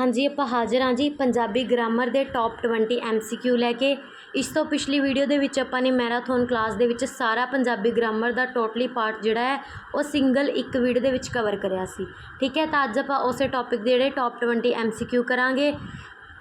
ਹਾਂਜੀ, ਆਪਾਂ ਹਾਜ਼ਰ ਹਾਂ ਜੀ ਪੰਜਾਬੀ ਗ੍ਰਾਮਰ ਦੇ ਟੌਪ 20 ਐਮਸੀਕਿਊ ਲੈ ਕੇ। ਇਸ ਤੋਂ ਪਿਛਲੀ ਵੀਡੀਓ ਦੇ ਵਿੱਚ ਆਪਾਂ ਨੇ ਮੈਰਾਥਨ ਕਲਾਸ ਦੇ ਵਿੱਚ ਸਾਰਾ ਪੰਜਾਬੀ ਗ੍ਰਾਮਰ ਦਾ ਟੋਟਲੀ ਪਾਰਟ ਜਿਹੜਾ ਹੈ, ਉਹ ਸਿੰਗਲ ਇੱਕ ਵੀਡੀਓ ਦੇ ਵਿੱਚ ਕਵਰ ਕਰਿਆ ਸੀ। ਠੀਕ ਹੈ, ਤਾਂ ਅੱਜ ਆਪਾਂ ਉਸੇ ਟੌਪਿਕ ਦੇ ਜਿਹੜੇ ਟੌਪ 20 ਐਮਸੀਕਿਊ ਕਰਾਂਗੇ।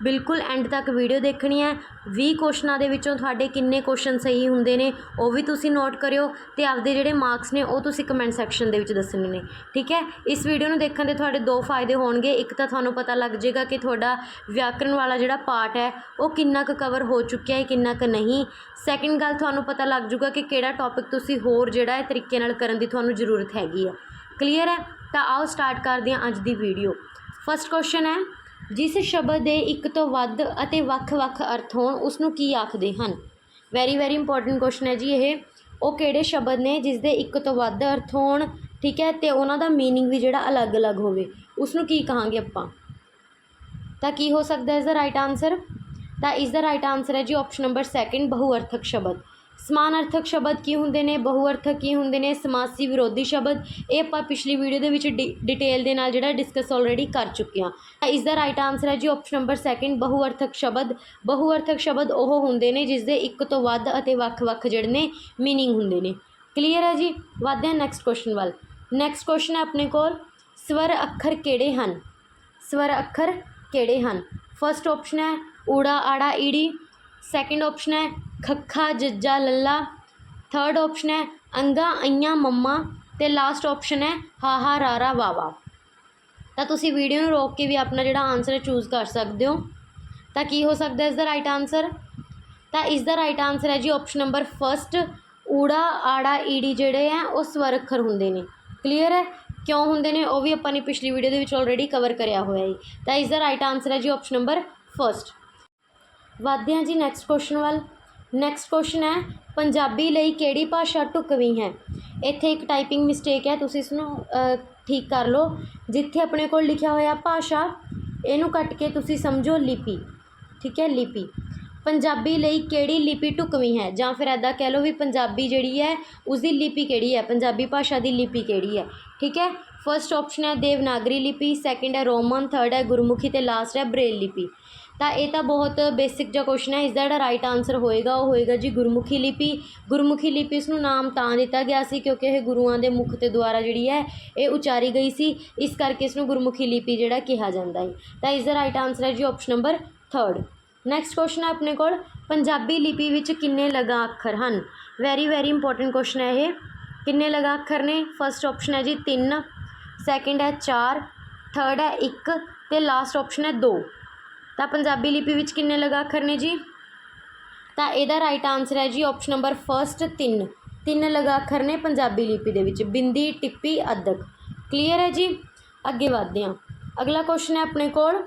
ਬਿਲਕੁਲ ਐਂਡ ਤੱਕ ਵੀਡੀਓ ਦੇਖਣੀ ਹੈ। 20 ਕੁਐਸਚਨਾਂ ਦੇ ਵਿੱਚੋਂ ਤੁਹਾਡੇ ਕਿੰਨੇ ਕੁਐਸਚਨ ਸਹੀ ਹੁੰਦੇ ਨੇ, ਉਹ ਵੀ ਤੁਸੀਂ ਨੋਟ ਕਰਿਓ ਤੇ ਆਪਦੇ ਜਿਹੜੇ ਮਾਰਕਸ ਨੇ, ਉਹ ਤੁਸੀਂ ਕਮੈਂਟ ਸੈਕਸ਼ਨ ਦੇ ਵਿੱਚ ਦੱਸਣੇ ਨੇ। ਠੀਕ ਹੈ? ਇਸ ਵੀਡੀਓ ਨੂੰ ਦੇਖਣ ਦੇ ਤੁਹਾਡੇ ਦੋ ਫਾਇਦੇ ਹੋਣਗੇ। ਇੱਕ ਤਾਂ ਤੁਹਾਨੂੰ ਪਤਾ ਲੱਗ ਜਾਏਗਾ ਕਿ ਤੁਹਾਡਾ ਵਿਆਕਰਣ ਵਾਲਾ ਜਿਹੜਾ ਪਾਰਟ ਹੈ, ਉਹ ਕਿੰਨਾ ਕੁ ਕਵਰ ਹੋ ਚੁੱਕਿਆ ਹੈ, ਕਿੰਨਾ ਕੁ ਨਹੀਂ। ਸੈਕਿੰਡ ਗੱਲ, ਤੁਹਾਨੂੰ ਪਤਾ ਲੱਗ ਜਾਊਗਾ ਕਿ ਕਿਹੜਾ ਟੌਪਿਕ ਤੁਸੀਂ ਹੋਰ ਜਿਹੜਾ ਹੈ ਤਰੀਕੇ ਨਾਲ ਕਰਨ ਦੀ ਤੁਹਾਨੂੰ ਜ਼ਰੂਰਤ ਹੈਗੀ ਹੈ। ਕਲੀਅਰ ਹੈ? ਤਾਂ ਆਓ ਸਟਾਰਟ ਕਰਦੇ ਹਾਂ ਅੱਜ ਦੀ ਵੀਡੀਓ ਫਸਟ ਕੁਐਸਚਨ ਹੈ ਜਿਸ ਸ਼ਬਦ ਦੇ ਇੱਕ ਤੋਂ ਵੱਧ ਅਤੇ ਵੱਖ ਵੱਖ ਅਰਥ ਹੋਣ ਉਸ ਨੂੰ ਕੀ ਆਖਦੇ ਹਨ? ਵੈਰੀ ਵੈਰੀ ਇੰਪੋਰਟੈਂਟ ਕੁਐਸਚਨ ਹੈ ਜੀ ਇਹ। ਉਹ ਕਿਹੜੇ ਸ਼ਬਦ ਨੇ ਜਿਸ ਦੇ ਇੱਕ ਤੋਂ ਵੱਧ ਅਰਥ ਹੋਣ, ਠੀਕ ਹੈ? ਤੇ ਉਹਨਾਂ ਦਾ ਮੀਨਿੰਗ ਵੀ ਜਿਹੜਾ ਅਲੱਗ-ਅਲੱਗ ਹੋਵੇ। ਉਸ ਨੂੰ ਕੀ ਕਹਾਂਗੇ ਆਪਾਂ? ਤਾਂ ਕੀ ਹੋ ਸਕਦਾ ਇਸ ਦਾ ਰਾਈਟ ਆਨਸਰ ਤਾਂ ਇਸ ਦਾ ਰਾਈਟ ਆਨਸਰ ਹੈ ਜੀ ਆਪਸ਼ਨ ਨੰਬਰ 2 ਬਹੁਅਰਥਕ ਸ਼ਬਦ। ਸਮਾਨ ਅਰਥਕ ਸ਼ਬਦ ਕੀ ਹੁੰਦੇ ਨੇ, ਬਹੁਅਰਥਕ ਕੀ ਹੁੰਦੇ ਨੇ, ਸਮਾਸੀ ਵਿਰੋਧੀ ਸ਼ਬਦ, ਇਹ ਆਪਾਂ ਪਿਛਲੀ ਵੀਡੀਓ ਦੇ ਵਿੱਚ ਡਿਟੇਲ ਦੇ ਨਾਲ ਜਿਹੜਾ ਡਿਸਕਸ ਆਲਰੇਡੀ ਕਰ ਚੁੱਕੇ ਹਾਂ। ਇਸ ਦਾ ਰਾਈਟ ਆਨਸਰ ਹੈ ਜੀ ਆਪਸ਼ਨ ਨੰਬਰ 2 ਬਹੁਅਰਥਕ ਸ਼ਬਦ। ਬਹੁ ਅਰਥਕ ਸ਼ਬਦ ਉਹ ਹੁੰਦੇ ਨੇ ਜਿਸ ਦੇ ਇੱਕ ਤੋਂ ਵੱਧ ਅਤੇ ਵੱਖ-ਵੱਖ ਜਿਹੜੇ ਨੇ ਮੀਨਿੰਗ ਹੁੰਦੇ ਨੇ। ਕਲੀਅਰ ਹੈ ਜੀ? ਵਧਦੇ ਹਾਂ ਨੈਕਸਟ ਕੁਐਸਚਨ ਵੱਲ। ਨੈਕਸਟ ਕੁਐਸਚਨ ਹੈ ਆਪਣੇ ਕੋਲ, ਸਵਰ ਅੱਖਰ ਕਿਹੜੇ ਹਨ? ਸਵਰ ਅੱਖਰ ਕਿਹੜੇ ਹਨ? ਫਸਟ ਆਪਸ਼ਨ ਹੈ ਊੜਾ ਆੜਾ ਈੜੀ। ਸੈਕੰਡ ਆਪਸ਼ਨ ਹੈ ਖੱਖਾ, ਜੱਜਾ, ਲੱਲਾ। ਥਰਡ ਆਪਸ਼ਨ ਹੈ, ਅੰਗਾ, ਅਈਆਂ, ਮੰਮਾ। ਤੇ ਲਾਸਟ ਆਪਸ਼ਨ ਹੈ, ਹਾਹਾ, ਰਾਰਾ, ਵਾਵਾ। ਤਾਂ ਤੁਸੀਂ ਵੀਡੀਓ ਨੂੰ ਰੋਕ ਕੇ ਵੀ ਆਪਣਾ ਜਿਹੜਾ ਆਨਸਰ ਹੈ ਚੂਜ਼ ਕਰ ਸਕਦੇ ਹੋ। ਤਾਂ ਕੀ ਹੋ ਸਕਦਾ ਹੈ ਇਸ ਦਾ ਰਾਈਟ ਆਨਸਰ ਤਾਂ ਇਸ ਦਾ ਰਾਈਟ ਆਨਸਰ ਹੈ ਜੀ ਆਪਸ਼ਨ ਨੰਬਰ ਫਰਸਟ ਊੜਾ, ਆੜਾ, ਈੜੀ ਜਿਹੜੇ ਆ ਉਹ ਸਵਰ ਅੱਖਰ ਹੁੰਦੇ ਨੇ। ਕਲੀਅਰ ਹੈ? ਕਿਉਂ ਹੁੰਦੇ ਨੇ? ਉਹ ਵੀ ਆਪਾਂ ਨੇ ਪਿਛਲੀ ਵੀਡੀਓ ਦੇ ਵਿੱਚ ਆਲਰੇਡੀ ਕਵਰ ਕਰਿਆ ਹੋਇਆ ਹੈ ਤਾਂ ਇਸ ਦਾ ਰਾਈਟ ਆਨਸਰ ਹੈ ਜੀ ਆਪਸ਼ਨ ਨੰਬਰ ਫਰਸਟ ਵਧਦੇ ਹਾਂ ਜੀ ਨੈਕਸਟ ਕੁਐਸਚਨ ਵੱਲ। ਨੈਕਸਟ ਕੁਐਸਚਨ ਹੈ, ਪੰਜਾਬੀ ਲਈ ਕਿਹੜੀ ਭਾਸ਼ਾ ਢੁਕਵੀਂ ਹੈ? ਇੱਥੇ ਇੱਕ ਟਾਈਪਿੰਗ ਮਿਸਟੇਕ ਹੈ, ਤੁਸੀਂ ਇਸ ਨੂੰ ਠੀਕ ਕਰ ਲਓ। ਜਿੱਥੇ ਆਪਣੇ ਕੋਲ ਲਿਖਿਆ ਹੋਇਆ ਭਾਸ਼ਾ, ਇਹਨੂੰ ਕੱਟ ਕੇ ਤੁਸੀਂ ਸਮਝੋ ਲਿਪੀ। ਠੀਕ ਹੈ, ਲਿਪੀ। ਪੰਜਾਬੀ ਲਈ ਕਿਹੜੀ ਲਿਪੀ ਢੁਕਵੀਂ ਹੈ? ਜਾਂ ਫਿਰ ਐਦਾਂ ਕਹਿ ਲਓ ਵੀ ਪੰਜਾਬੀ ਜਿਹੜੀ ਹੈ ਉਸ ਦੀ ਲਿਪੀ ਕਿਹੜੀ ਹੈ? ਪੰਜਾਬੀ ਭਾਸ਼ਾ ਦੀ ਲਿਪੀ ਕਿਹੜੀ ਹੈ? ਠੀਕ ਹੈ ਫਰਸਟ ਆਪਸ਼ਨ ਹੈ ਦੇਵਨਾਗਰੀ ਲਿਪੀ ਸੈਕਿੰਡ ਹੈ ਰੋਮਨ ਥਰਡ ਹੈ ਗੁਰਮੁਖੀ ਤੇ ਲਾਸਟ ਹੈ ਬ੍ਰੇਲ ਲਿਪੀ। ਤਾਂ ਇਹ ਤਾਂ ਬਹੁਤ ਬੇਸਿਕ ਜਿਹਾ ਕੁਸ਼ਚਨ ਹੈ, ਇਸਦਾ ਜਿਹੜਾ ਰਾਈਟ ਆਨਸਰ ਹੋਏਗਾ, ਉਹ ਹੋਏਗਾ ਜੀ ਗੁਰਮੁਖੀ ਲਿਪੀ। ਗੁਰਮੁਖੀ ਲਿਪੀ ਇਸ ਨੂੰ ਨਾਮ ਤਾਂ ਦਿੱਤਾ ਗਿਆ ਸੀ ਕਿਉਂਕਿ ਇਹ ਗੁਰੂਆਂ ਦੇ ਮੁਖ ਤੇ ਦੁਆਰਾ ਜਿਹੜੀ ਹੈ, ਇਹ ਉਚਾਰੀ ਗਈ ਸੀ। ਇਸ ਕਰਕੇ ਇਸ ਨੂੰ ਗੁਰਮੁਖੀ ਲਿਪੀ ਜਿਹੜਾ ਕਿਹਾ ਜਾਂਦਾ ਹੈ। ਤਾਂ ਇਸ ਦਾ ਰਾਈਟ ਆਨਸਰ ਹੈ ਜੀ option number third next question ਹੈ ਆਪਣੇ ਕੋਲ, ਪੰਜਾਬੀ ਲਿਪੀ ਵਿੱਚ ਕਿੰਨੇ ਲਗਾ ਅੱਖਰ ਹਨ? ਵੈਰੀ ਵੈਰੀ ਇੰਪੋਰਟੈਂਟ ਕੁਐਸਚਨ ਹੈ ਇਹ। ਕਿੰਨੇ ਲਗਾ ਅੱਖਰ ਨੇ? ਫਸਟ ਆਪਸ਼ਨ ਹੈ ਜੀ 3 ਸੈਕਿੰਡ ਹੈ 4 ਥਰਡ ਹੈ 1 ਤੇ ਲਾਸਟ ਆਪਸ਼ਨ ਹੈ 2 ਤਾਂ ਪੰਜਾਬੀ ਲਿਪੀ ਵਿੱਚ ਕਿੰਨੇ ਲਗਾਖਰ ਨੇ ਜੀ? ਤਾਂ ਇਹਦਾ ਰਾਈਟ ਆਨਸਰ ਹੈ ਜੀ ਆਪਸ਼ਨ ਨੰਬਰ ਫਰਸਟ 3 ਤਿੰਨ ਲਗਾਖਰ ਨੇ ਪੰਜਾਬੀ ਲਿਪੀ ਦੇ ਵਿੱਚ। ਬਿੰਦੀ, ਟਿੱਪੀ ਅੱਧਕ ਕਲੀਅਰ ਹੈ ਜੀ? ਅੱਗੇ ਵਧਦੇ ਹਾਂ। ਅਗਲਾ ਕੁਐਸਚਨ ਹੈ ਆਪਣੇ ਕੋਲ।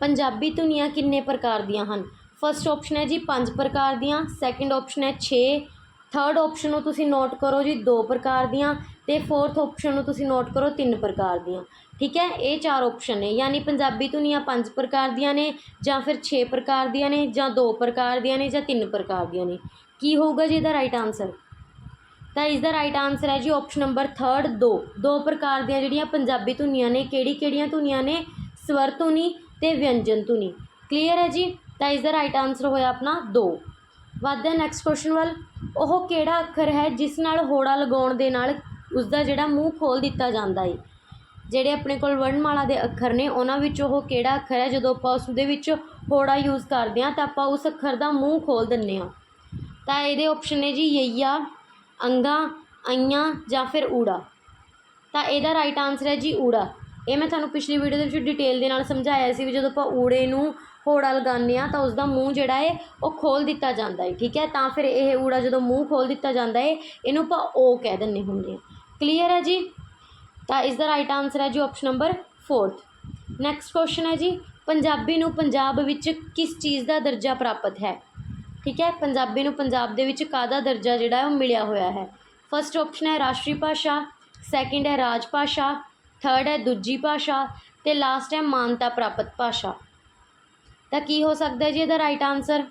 ਪੰਜਾਬੀ ਧੁਨੀਆਂ ਕਿੰਨੇ ਪ੍ਰਕਾਰ ਦੀਆਂ ਹਨ? ਫਰਸਟ ਆਪਸ਼ਨ ਹੈ ਜੀ ਪੰਜ ਪ੍ਰਕਾਰ ਦੀਆਂ। ਸੈਕਿੰਡ ਆਪਸ਼ਨ ਹੈ 6 ਥਰਡ ਆਪਸ਼ਨ ਨੂੰ ਤੁਸੀਂ ਨੋਟ ਕਰੋ ਜੀ ਦੋ ਪ੍ਰਕਾਰ ਦੀਆਂ ਤੇ ਫੋਰਥ ਆਪਸ਼ਨ ਨੂੰ ਤੁਸੀਂ ਨੋਟ ਕਰੋ ਤਿੰਨ ਪ੍ਰਕਾਰ ਦੀਆਂ। ਠੀਕ ਹੈ? ਇਹ ਚਾਰ ਆਪਸ਼ਨ ਨੇ। ਯਾਨੀ ਪੰਜਾਬੀ ਧੁਨੀਆਂ ਪੰਜ ਪ੍ਰਕਾਰ ਦੀਆਂ ਨੇ, ਜਾਂ ਫਿਰ 6 ਪ੍ਰਕਾਰ ਦੀਆਂ ਨੇ, ਜਾਂ ਦੋ ਪ੍ਰਕਾਰ ਦੀਆਂ ਨੇ, ਜਾਂ ਤਿੰਨ ਪ੍ਰਕਾਰ ਦੀਆਂ ਨੇ। ਕੀ ਹੋਊਗਾ ਜੀ ਇਹਦਾ ਰਾਈਟ ਆਨਸਰ ਤਾਂ ਇਸ ਦਾ ਰਾਈਟ ਆਨਸਰ ਹੈ ਜੀ ਆਪਸ਼ਨ ਨੰਬਰ 3 ਦੋ। ਦੋ ਪ੍ਰਕਾਰ ਦੀਆਂ ਜਿਹੜੀਆਂ ਪੰਜਾਬੀ ਧੁਨੀਆਂ ਨੇ ਕਿਹੜੀ ਕਿਹੜੀਆਂ ਧੁਨੀਆਂ ਨੇ? ਸਵਰ ਧੁਨੀ ਤੇ ਵਿਅੰਜਨ ਧੁਨੀ ਕਲੀਅਰ ਹੈ ਜੀ? ਤਾਂ ਇਸ ਦਾ ਰਾਈਟ ਆਨਸਰ ਹੋਇਆ ਆਪਣਾ 2 ਵਧਦੇ ਨੈਕਸਟ ਕੁਐਸਚਨ ਵੱਲ, ਉਹ ਕਿਹੜਾ ਅੱਖਰ ਹੈ ਜਿਸ ਨਾਲ ਹੋੜਾ ਲਗਾਉਣ ਦੇ ਨਾਲ ਉਸ ਦਾ ਜਿਹੜਾ ਮੂੰਹ ਖੋਲ੍ਹ ਦਿੱਤਾ ਜਾਂਦਾ ਹੈ ਜਿਹੜੇ ਆਪਣੇ ਕੋਲ ਵਰਣਮਾਲਾ ਦੇ ਅੱਖਰ ਨੇ, ਉਹਨਾਂ ਵਿੱਚ ਉਹ ਕਿਹੜਾ ਅੱਖਰ ਹੈ? ਜਦੋਂ ਆਪਾਂ ਉਸ ਦੇ ਵਿੱਚ ਹੋੜਾ ਯੂਜ਼ ਕਰਦੇ ਹਾਂ, ਤਾਂ ਆਪਾਂ ਉਸ ਅੱਖਰ ਦਾ ਮੂੰਹ ਖੋਲ੍ਹ ਦਿੰਨੇ ਹਾਂ। ਤਾਂ ਇਹਦੇ ਆਪਸ਼ਨ ਨੇ ਜੀ ਯਈਆ, ਅੰਗਾ, ਅਈਆਂ ਜਾਂ ਫਿਰ ਊੜਾ। ਤਾਂ ਇਹਦਾ ਰਾਈਟ ਆਨਸਰ ਹੈ ਜੀ ਊੜਾ। ਇਹ ਮੈਂ ਤੁਹਾਨੂੰ ਪਿਛਲੀ ਵੀਡੀਓ ਦੇ ਵਿੱਚ ਡਿਟੇਲ ਦੇ ਨਾਲ ਸਮਝਾਇਆ ਸੀ ਵੀ ਜਦੋਂ ਆਪਾਂ ਊੜੇ ਨੂੰ ਹੋੜਾ ਲਗਾਉਂਦੇ ਹਾਂ ਤਾਂ ਉਸਦਾ ਮੂੰਹ ਜਿਹੜਾ ਹੈ ਉਹ ਖੋਲ੍ਹ ਦਿੱਤਾ ਜਾਂਦਾ ਹੈ, ਠੀਕ ਹੈ? ਤਾਂ ਫਿਰ ਇਹ ਊੜਾ ਜਦੋਂ ਮੂੰਹ ਖੋਲ੍ਹ ਦਿੱਤਾ ਜਾਂਦਾ ਹੈ, ਇਹਨੂੰ ਆਪਾਂ ਓ ਕਹਿ ਦਿੰਦੇ ਹੁੰਦੇ ਹਾਂ। ਕਲੀਅਰ ਹੈ ਜੀ? ਤਾਂ ਇਸ ਦਾ ਰਾਈਟ ਆਨਸਰ ਹੈ ਜੀ option number 4th next question ਹੈ ਜੀ, ਪੰਜਾਬੀ ਨੂੰ ਪੰਜਾਬ ਵਿੱਚ ਕਿਸ ਚੀਜ਼ ਦਾ ਦਰਜਾ ਪ੍ਰਾਪਤ ਹੈ? ਠੀਕ ਹੈ? ਪੰਜਾਬੀ ਨੂੰ ਪੰਜਾਬ ਦੇ ਵਿੱਚ ਕਾਹਦਾ ਦਰਜਾ ਜਿਹੜਾ ਹੈ ਉਹ ਮਿਲਿਆ ਹੋਇਆ ਹੈ? ਫਸਟ ਆਪਸ਼ਨ ਹੈ ਰਾਸ਼ਟਰੀ ਭਾਸ਼ਾ ਸੈਕਿੰਡ ਹੈ ਰਾਜ ਭਾਸ਼ਾ ਥਰਡ ਹੈ ਦੂਜੀ ਭਾਸ਼ਾ ਤੇ ਲਾਸਟ ਹੈ ਮਾਨਤਾ ਪ੍ਰਾਪਤ ਭਾਸ਼ਾ। ਤਾਂ ਕੀ ਹੋ ਸਕਦਾ ਜੀ ਇਹਦਾ ਰਾਈਟ ਆਨਸਰ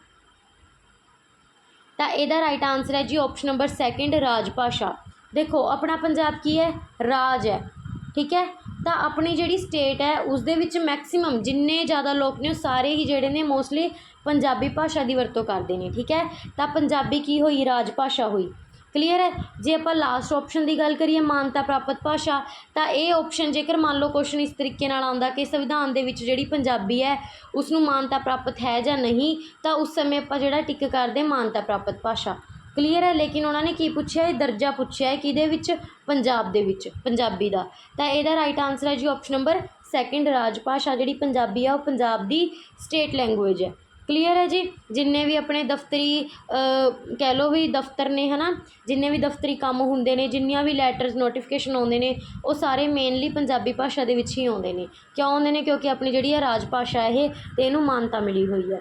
ਤਾਂ ਇਹਦਾ ਰਾਈਟ ਆਨਸਰ ਹੈ ਜੀ ਆਪਸ਼ਨ ਨੰਬਰ ਸੈਕਿੰਡ ਰਾਜ ਭਾਸ਼ਾ। ਦੇਖੋ, ਆਪਣਾ ਪੰਜਾਬ ਕੀ ਹੈ? ਰਾਜ ਹੈ। ਠੀਕ ਹੈ? ਤਾਂ ਆਪਣੀ ਜਿਹੜੀ ਸਟੇਟ ਹੈ ਉਸ ਦੇ ਵਿੱਚ ਮੈਕਸਿਮਮ ਜਿੰਨੇ ਜ਼ਿਆਦਾ ਲੋਕ ਨੇ, ਉਹ ਸਾਰੇ ਹੀ ਜਿਹੜੇ ਨੇ ਮੋਸਟਲੀ ਪੰਜਾਬੀ ਭਾਸ਼ਾ ਦੀ ਵਰਤੋਂ ਕਰਦੇ ਨੇ। ਠੀਕ ਹੈ? ਤਾਂ ਪੰਜਾਬੀ ਕੀ ਹੋਈ? ਰਾਜ ਭਾਸ਼ਾ ਹੋਈ। ਕਲੀਅਰ ਹੈ? ਜੇ ਆਪਾਂ ਲਾਸਟ ਆਪਸ਼ਨ ਦੀ ਗੱਲ ਕਰੀਏ ਮਾਨਤਾ ਪ੍ਰਾਪਤ ਭਾਸ਼ਾ, ਤਾਂ ਇਹ ਆਪਸ਼ਨ ਜੇਕਰ ਮੰਨ ਲਓ ਕੁਐਸਚਨ ਇਸ ਤਰੀਕੇ ਨਾਲ ਆਉਂਦਾ ਕਿ ਸੰਵਿਧਾਨ ਦੇ ਵਿੱਚ ਜਿਹੜੀ ਪੰਜਾਬੀ ਹੈ ਉਸ ਨੂੰ ਮਾਨਤਾ ਪ੍ਰਾਪਤ ਹੈ ਜਾਂ ਨਹੀਂ, ਤਾਂ ਉਸ ਸਮੇਂ ਆਪਾਂ ਜਿਹੜਾ ਟਿਕ ਕਰਦੇ ਮਾਨਤਾ ਪ੍ਰਾਪਤ ਭਾਸ਼ਾ। ਕਲੀਅਰ ਹੈ? ਲੇਕਿਨ ਉਹਨਾਂ ਨੇ ਕੀ ਪੁੱਛਿਆ? ਇਹ ਦਰਜਾ ਪੁੱਛਿਆ ਹੈ ਕਿਹਦੇ ਵਿੱਚ? ਪੰਜਾਬ ਦੇ ਵਿੱਚ, ਪੰਜਾਬੀ ਦਾ। ਤਾਂ ਇਹਦਾ ਰਾਈਟ ਆਨਸਰ ਹੈ ਜੀ ਆਪਸ਼ਨ ਨੰਬਰ ਸੈਕਿੰਡ ਰਾਜ ਭਾਸ਼ਾ ਜਿਹੜੀ ਪੰਜਾਬੀ ਆ, ਉਹ ਪੰਜਾਬ ਦੀ ਸਟੇਟ ਲੈਂਗੁਏਜ ਹੈ। ਕਲੀਅਰ ਹੈ ਜੀ? ਜਿੰਨੇ ਵੀ ਆਪਣੇ ਦਫ਼ਤਰੀ ਕਹਿ ਲਓ ਵੀ ਦਫ਼ਤਰ ਨੇ ਹੈ ਨਾ ਜਿੰਨੇ ਵੀ ਦਫ਼ਤਰੀ ਕੰਮ ਹੁੰਦੇ ਨੇ, ਜਿੰਨੀਆਂ ਵੀ ਲੈਟਰਸ ਨੋਟੀਫਿਕੇਸ਼ਨ ਆਉਂਦੇ ਨੇ, ਉਹ ਸਾਰੇ ਮੇਨਲੀ ਪੰਜਾਬੀ ਭਾਸ਼ਾ ਦੇ ਵਿੱਚ ਹੀ ਆਉਂਦੇ ਨੇ। ਕਿਉਂ ਆਉਂਦੇ ਨੇ? ਕਿਉਂਕਿ ਆਪਣੀ ਜਿਹੜੀ ਹੈ ਰਾਜ ਭਾਸ਼ਾ ਇਹ ਅਤੇ ਇਹਨੂੰ ਮਾਨਤਾ ਮਿਲੀ ਹੋਈ ਹੈ।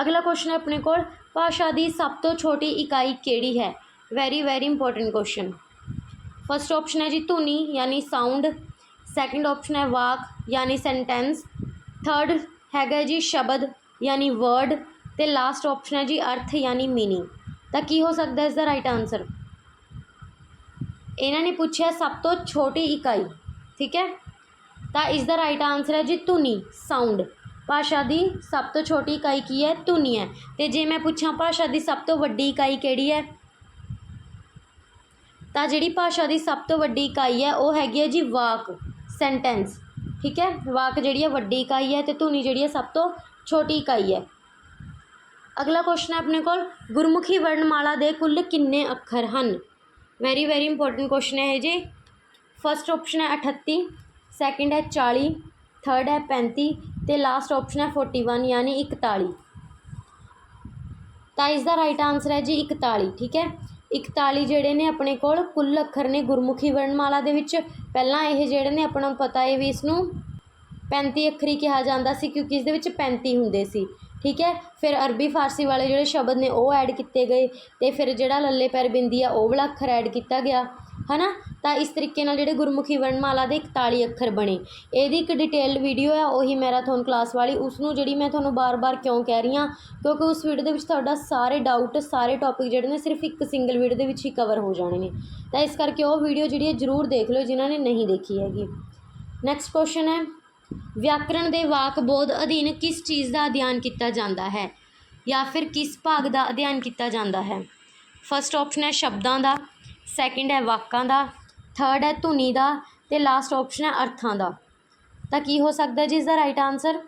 ਅਗਲਾ ਕੁਐਸਚਨ ਹੈ ਆਪਣੇ ਕੋਲ, ਭਾਸ਼ਾ ਦੀ ਸਭ ਤੋਂ ਛੋਟੀ ਇਕਾਈ ਕਿਹੜੀ ਹੈ? Very very important question first option ਹੈ ਜੀ ਧੁਨੀ, ਯਾਨੀ ਸਾਊਂਡ ਸੈਕੰਡ ਆਪਸ਼ਨ ਹੈ ਵਾਕ, ਯਾਨੀ ਸੈਂਟੈਂਸ ਥਰਡ ਹੈਗਾ ਜੀ ਸ਼ਬਦ ਯਾਨੀ ਵਰਡ ਤੇ ਲਾਸਟ ਆਪਸ਼ਨ ਹੈ ਜੀ ਅਰਥ ਯਾਨੀ ਮੀਨਿੰਗ ਤਾਂ ਕੀ ਹੋ ਸਕਦਾ ਇਸ ਦਾ ਰਾਈਟ ਆਨਸਰ ਇਹਨਾਂ ਨੇ ਪੁੱਛਿਆ ਸਭ ਤੋਂ ਛੋਟੀ ਇਕਾਈ, ਠੀਕ ਹੈ? ਤਾਂ ਇਸ ਦਾ ਰਾਈਟ ਆਨਸਰ ਹੈ ਜੀ ਧੁਨੀ ਸਾਊਂਡ ਭਾਸ਼ਾ ਦੀ ਸਭ ਤੋਂ ਛੋਟੀ ਇਕਾਈ ਕੀ ਹੈ? ਧੁਨੀ ਹੈ। ਤੇ ਜੇ ਮੈਂ ਪੁੱਛਾਂ ਭਾਸ਼ਾ ਦੀ ਸਭ ਤੋਂ ਵੱਡੀ ਇਕਾਈ ਕਿਹੜੀ ਹੈ? ਤਾਂ ਜਿਹੜੀ ਭਾਸ਼ਾ ਦੀ ਸਭ ਤੋਂ ਵੱਡੀ ਇਕਾਈ ਹੈ, ਉਹ ਹੈਗੀ ਹੈ ਜੀ ਵਾਕ ਸੈਂਟੈਂਸ ਠੀਕ ਹੈ? ਵਾਕ ਜਿਹੜੀ ਹੈ ਵੱਡੀ ਇਕਾਈ ਹੈ ਤੇ ਧੁਨੀ ਜਿਹੜੀ ਹੈ ਸਭ ਤੋਂ ਛੋਟੀ ਇਕਾਈ ਹੈ। ਅਗਲਾ ਕੁਐਸਚਨ ਹੈ ਆਪਣੇ ਕੋਲ, ਗੁਰਮੁਖੀ ਵਰਣਮਾਲਾ ਦੇ ਕੁੱਲ ਕਿੰਨੇ ਅੱਖਰ ਹਨ? ਵੈਰੀ ਵੈਰੀ ਇੰਪੋਰਟੈਂਟ ਕੁਐਸਚਨ ਹੈ ਇਹ ਜੀ। ਫਸਟ ਆਪਸ਼ਨ ਹੈ 38 ਸੈਕਿੰਡ ਹੈ 40 ਥਰਡ ਹੈ 35 ਤੇ ਲਾਸਟ ਆਪਸ਼ਨ ਹੈ 41 ਯਾਨੀ 41 ਤਾਂ ਇਸ ਦਾ ਰਾਈਟ ਆਨਸਰ ਹੈ ਜੀ 41 ਠੀਕ ਹੈ? 41 ਜਿਹੜੇ ਨੇ ਆਪਣੇ ਕੋਲ ਕੁੱਲ ਅੱਖਰ ਨੇ ਗੁਰਮੁਖੀ ਵਰਣਮਾਲਾ ਦੇ ਵਿੱਚ। ਪਹਿਲਾਂ ਇਹ ਜਿਹੜੇ ਨੇ ਆਪਣਾ ਪਤਾ ਹੈ ਵੀ ਇਸ ਨੂੰ 35 ਅੱਖਰੀ ਕਿਹਾ ਜਾਂਦਾ ਸੀ ਕਿਉਂਕਿ ਇਸ ਦੇ ਵਿੱਚ 35 ਹੁੰਦੇ ਸੀ। ਠੀਕ ਹੈ? ਫਿਰ ਅਰਬੀ ਫਾਰਸੀ ਵਾਲੇ ਜਿਹੜੇ ਸ਼ਬਦ ਨੇ ਉਹ ਐਡ ਕੀਤੇ ਗਏ ਅਤੇ ਫਿਰ ਜਿਹੜਾ ਲੱਲੇ ਪੈਰ ਬਿੰਦੀ ਆ ਉਹ ਵਾਲਾ ਅੱਖਰ ਐਡ ਕੀਤਾ ਗਿਆ। ਹੈ ਨਾ ਤਾਂ ਇਸ ਤਰੀਕੇ ਨਾਲ ਜਿਹੜੇ ਗੁਰਮੁਖੀ ਵਰਣਮਾਲਾ ਦੇ 41 ਅੱਖਰ ਬਣੇ। ਇਹਦੀ ਇੱਕ ਡਿਟੇਲਡ ਵੀਡੀਓ ਆ, ਉਹੀ ਮੈਰਾਥਨ ਕਲਾਸ ਵਾਲੀ। ਉਸ ਨੂੰ ਜਿਹੜੀ ਮੈਂ ਤੁਹਾਨੂੰ ਬਾਰ-ਬਾਰ ਕਿਉਂ ਕਹਿ ਰਹੀ ਹਾਂ, ਕਿਉਂਕਿ ਉਸ ਵੀਡੀਓ ਦੇ ਵਿੱਚ ਤੁਹਾਡਾ ਸਾਰੇ ਡਾਊਟ ਸਾਰੇ ਟੌਪਿਕ ਜਿਹੜੇ ਨੇ ਸਿਰਫ ਇੱਕ ਸਿੰਗਲ ਵੀਡੀਓ ਦੇ ਵਿੱਚ ਹੀ ਕਵਰ ਹੋ ਜਾਣੇ ਨੇ। ਤਾਂ ਇਸ ਕਰਕੇ ਉਹ ਵੀਡੀਓ ਜਿਹੜੀ ਹੈ ਜ਼ਰੂਰ ਦੇਖ ਲਿਓ, ਜਿਨ੍ਹਾਂ ਨੇ ਨਹੀਂ ਦੇਖੀ ਹੈਗੀ। ਨੈਕਸਟ ਕੁਐਸਚਨ ਹੈ। ਵਿਆਕਰਣ ਦੇ ਵਾਕ ਬੋਧ ਅਧੀਨ ਕਿਸ ਚੀਜ਼ ਦਾ ਅਧਿਐਨ ਕੀਤਾ ਜਾਂਦਾ ਹੈ ਜਾਂ ਫਿਰ ਕਿਸ ਭਾਗ ਦਾ ਅਧਿਐਨ ਕੀਤਾ ਜਾਂਦਾ ਹੈ? ਫਸਟ ਆਪਸ਼ਨ ਹੈ ਸ਼ਬਦਾਂ ਦਾ ਸੈਕਿੰਡ ਹੈ ਵਾਕਾਂ ਦਾ ਥਰਡ ਹੈ ਧੁਨੀ ਦਾ ਤੇ ਲਾਸਟ ਆਪਸ਼ਨ ਹੈ ਅਰਥਾਂ ਦਾ। ਤਾਂ ਕੀ ਹੋ ਸਕਦਾ ਜੀ ਇਸ ਦਾ ਰਾਈਟ ਆਨਸਰ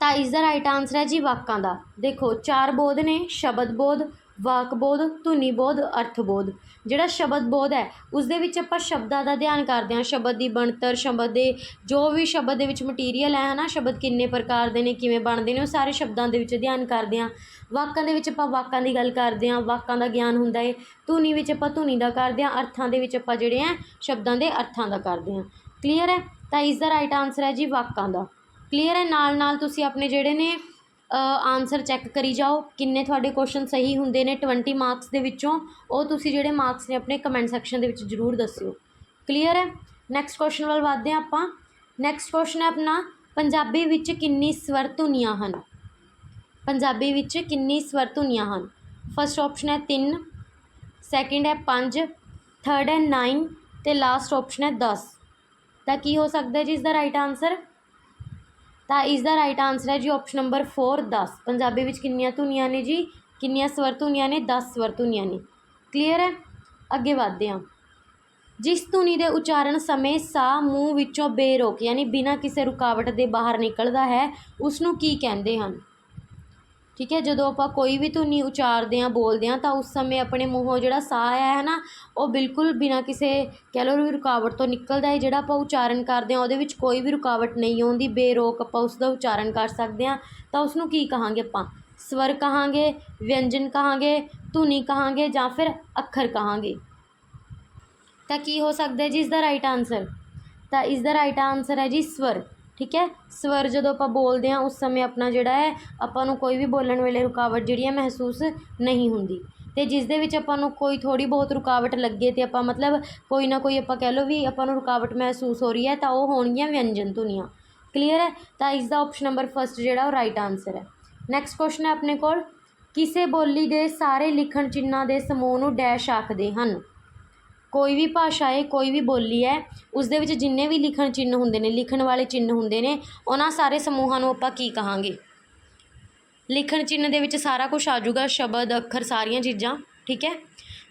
ਤਾਂ ਇਸ ਦਾ ਰਾਈਟ ਆਨਸਰ ਹੈ ਜੀ ਵਾਕਾਂ ਦਾ। ਦੇਖੋ ਚਾਰ ਬੋਧ ਨੇ, ਸ਼ਬਦ ਬੋਧ ਵਾਕ ਬੋਧ, ਧੁਨੀ ਬੋਧ, ਅਰਥ ਬੋਧ। ਜਿਹੜਾ ਸ਼ਬਦ ਬੋਧ ਹੈ ਉਸ ਦੇ ਵਿੱਚ ਆਪਾਂ ਸ਼ਬਦਾਂ ਦਾ ਧਿਆਨ ਕਰਦੇ ਹਾਂ। ਸ਼ਬਦ ਦੀ ਬਣਤਰ, ਸ਼ਬਦ ਦੇ ਜੋ ਵੀ ਸ਼ਬਦ ਦੇ ਵਿੱਚ ਮਟੀਰੀਅਲ ਹੈ ਹੈ ਨਾ ਸ਼ਬਦ ਕਿੰਨੇ ਪ੍ਰਕਾਰ ਦੇ ਨੇ, ਕਿਵੇਂ ਬਣਦੇ ਨੇ, ਉਹ ਸਾਰੇ ਸ਼ਬਦਾਂ ਦੇ ਵਿੱਚ ਧਿਆਨ ਕਰਦੇ ਹਾਂ। ਵਾਕਾਂ ਦੇ ਵਿੱਚ ਆਪਾਂ ਵਾਕਾਂ ਦੀ ਗੱਲ ਕਰਦੇ ਹਾਂ। ਵਾਕਾਂ ਦਾ ਗਿਆਨ ਹੁੰਦਾ ਹੈ। ਧੁਨੀ ਵਿੱਚ ਆਪਾਂ ਧੁਨੀ ਦਾ ਕਰਦੇ ਹਾਂ। ਅਰਥਾਂ ਦੇ ਵਿੱਚ ਆਪਾਂ ਜਿਹੜੇ ਆ ਸ਼ਬਦਾਂ ਦੇ ਅਰਥਾਂ ਦਾ ਕਰਦੇ ਹਾਂ। ਕਲੀਅਰ ਹੈ? ਤਾਂ ਇਸ ਦਾ ਰਾਈਟ ਆਨਸਰ ਹੈ ਜੀ ਵਾਕਾਂ ਦਾ। ਕਲੀਅਰ ਹੈ? ਨਾਲ ਨਾਲ ਤੁਸੀਂ ਆਪਣੇ ਜਿਹੜੇ ਨੇ ਆਨਸਰ ਚੈੱਕ ਕਰੀ ਜਾਓ, ਕਿੰਨੇ ਤੁਹਾਡੇ ਕੁਸ਼ਚਨ ਸਹੀ ਹੁੰਦੇ ਨੇ 20 ਮਾਰਕਸ ਦੇ ਵਿੱਚੋਂ, ਉਹ ਤੁਸੀਂ ਜਿਹੜੇ ਮਾਰਕਸ ਨੇ ਆਪਣੇ ਕਮੈਂਟ ਸੈਕਸ਼ਨ ਦੇ ਵਿੱਚ ਜ਼ਰੂਰ ਦੱਸਿਓ। ਕਲੀਅਰ ਹੈ? ਨੈਕਸਟ ਕੁਐਸਚਨ ਵੱਲ ਵਧਦੇ ਹਾਂ ਆਪਾਂ। ਨੈਕਸਟ ਕੁਐਸਚਨ ਹੈ ਆਪਣਾ, ਪੰਜਾਬੀ ਵਿੱਚ ਕਿੰਨੀ ਸਵਰ ਧੁਨੀਆਂ ਹਨ? ਪੰਜਾਬੀ ਵਿੱਚ ਕਿੰਨੀ ਸਵਰ ਧੁਨੀਆਂ ਹਨ? ਫਸਟ ਆਪਸ਼ਨ ਹੈ 3 ਸੈਕਿੰਡ ਹੈ 5 ਥਰਡ ਹੈ 9 ਤੇ ਲਾਸਟ ਆਪਸ਼ਨ ਹੈ 10 ਤਾਂ ਕੀ ਹੋ ਸਕਦਾ ਜੀ ਇਸ ਦਾ ਰਾਈਟ ਆਨਸਰ ਤਾਂ ਇਸ ਦਾ ਰਾਈਟ ਆਨਸਰ ਹੈ ਜੀ ਆਪਸ਼ਨ ਨੰਬਰ 4 10 ਪੰਜਾਬੀ ਵਿੱਚ ਕਿੰਨੀਆਂ ਧੁਨੀਆਂ ਨੇ ਜੀ? ਕਿੰਨੀਆਂ ਸਵਰ ਧੁਨੀਆਂ ਨੇ? 10 ਸਵਰ ਧੁਨੀਆਂ ਨੇ। ਕਲੀਅਰ ਹੈ? ਅੱਗੇ ਵਧਦੇ ਹਾਂ। ਜਿਸ ਧੁਨੀ ਦੇ ਉਚਾਰਨ ਸਮੇਂ ਸਾਹ ਮੂੰਹ ਵਿੱਚੋਂ ਬੇਰੋਕ, ਯਾਨੀ ਬਿਨਾਂ ਕਿਸੇ ਰੁਕਾਵਟ ਦੇ ਬਾਹਰ ਨਿਕਲਦਾ ਹੈ ਉਸ ਨੂੰ ਕੀ ਕਹਿੰਦੇ ਹਨ? ਠੀਕ ਹੈ? ਜਦੋਂ ਆਪਾਂ ਕੋਈ ਵੀ ਧੁਨੀ ਉਚਾਰਦੇ ਹਾਂ, ਬੋਲਦੇ ਹਾਂ, ਤਾਂ ਉਸ ਸਮੇਂ ਆਪਣੇ ਮੂੰਹੋਂ ਜਿਹੜਾ ਸਾਹ ਆ ਹੈ ਨਾ, ਉਹ ਬਿਲਕੁਲ ਬਿਨਾਂ ਕਿਸੇ ਕਹਿ ਲਓ ਵੀ ਰੁਕਾਵਟ ਤੋਂ ਨਿਕਲਦਾ ਹੈ। ਜਿਹੜਾ ਆਪਾਂ ਉਚਾਰਨ ਕਰਦੇ ਹਾਂ, ਉਹਦੇ ਵਿੱਚ ਕੋਈ ਵੀ ਰੁਕਾਵਟ ਨਹੀਂ ਆਉਂਦੀ। ਬੇਰੋਕ ਆਪਾਂ ਉਸ ਦਾ ਉਚਾਰਨ ਕਰ ਸਕਦੇ ਹਾਂ। ਤਾਂ ਉਸ ਨੂੰ ਕੀ ਕਹਾਂਗੇ ਆਪਾਂ? ਸਵਰ ਕਹਾਂਗੇ, ਵਿਅੰਜਨ ਕਹਾਂਗੇ, ਧੁਨੀ ਕਹਾਂਗੇ ਜਾਂ ਫਿਰ ਅੱਖਰ ਕਹਾਂਗੇ? ਤਾਂ ਕੀ ਹੋ ਸਕਦਾ ਜੀ ਇਸ ਦਾ ਰਾਈਟ ਆਨਸਰ ਤਾਂ ਇਸ ਦਾ ਰਾਈਟ ਆਨਸਰ ਹੈ ਜੀ ਸਵਰ। ਠੀਕ ਹੈ? ਸਵਰ ਜਦੋਂ ਆਪਾਂ ਬੋਲਦੇ ਹਾਂ, ਉਸ ਸਮੇਂ ਆਪਣਾ ਜਿਹੜਾ ਹੈ, ਆਪਾਂ ਨੂੰ ਕੋਈ ਵੀ ਬੋਲਣ ਵੇਲੇ ਰੁਕਾਵਟ ਜਿਹੜੀ ਹੈ ਮਹਿਸੂਸ ਨਹੀਂ ਹੁੰਦੀ। ਅਤੇ ਜਿਸ ਦੇ ਵਿੱਚ ਆਪਾਂ ਨੂੰ ਕੋਈ ਥੋੜ੍ਹੀ ਬਹੁਤ ਰੁਕਾਵਟ ਲੱਗੇ ਅਤੇ ਆਪਾਂ ਮਤਲਬ ਕੋਈ ਨਾ ਕੋਈ ਆਪਾਂ ਕਹਿ ਲਓ ਵੀ ਆਪਾਂ ਨੂੰ ਰੁਕਾਵਟ ਮਹਿਸੂਸ ਹੋ ਰਹੀ ਹੈ, ਤਾਂ ਉਹ ਹੋਣਗੀਆਂ ਵਿਅੰਜਨ ਧੁਨੀਆਂ। ਕਲੀਅਰ ਹੈ? ਤਾਂ ਇਸ ਦਾ ਆਪਸ਼ਨ ਨੰਬਰ ਫਸਟ ਜਿਹੜਾ ਉਹ ਰਾਈਟ ਆਨਸਰ ਹੈ। ਨੈਕਸਟ ਕੁਐਸਚਨ ਹੈ ਆਪਣੇ ਕੋਲ। ਕਿਸੇ ਬੋਲੀ ਦੇ ਸਾਰੇ ਲਿਖਣ ਚਿੰਨ੍ਹਾਂ ਦੇ ਸਮੂਹ ਨੂੰ ਡੈਸ਼ ਆਖਦੇ ਹਨ। ਕੋਈ ਵੀ ਭਾਸ਼ਾ ਹੈ, ਕੋਈ ਵੀ ਬੋਲੀ ਹੈ ਉਸ ਦੇ ਵਿੱਚ ਜਿੰਨੇ ਵੀ ਲਿਖਣ ਚਿੰਨ੍ਹ ਹੁੰਦੇ ਨੇ, ਲਿਖਣ ਵਾਲੇ ਚਿੰਨ੍ਹ ਹੁੰਦੇ ਨੇ, ਉਹਨਾਂ ਸਾਰੇ ਸਮੂਹਾਂ ਨੂੰ ਆਪਾਂ ਕੀ ਕਹਾਂਗੇ? ਲਿਖਣ ਚਿੰਨ੍ਹ ਦੇ ਵਿੱਚ ਸਾਰਾ ਕੁਝ ਆ ਜਾਊਗਾ, ਸ਼ਬਦ, ਅੱਖਰ, ਸਾਰੀਆਂ ਚੀਜ਼ਾਂ, ਠੀਕ ਹੈ?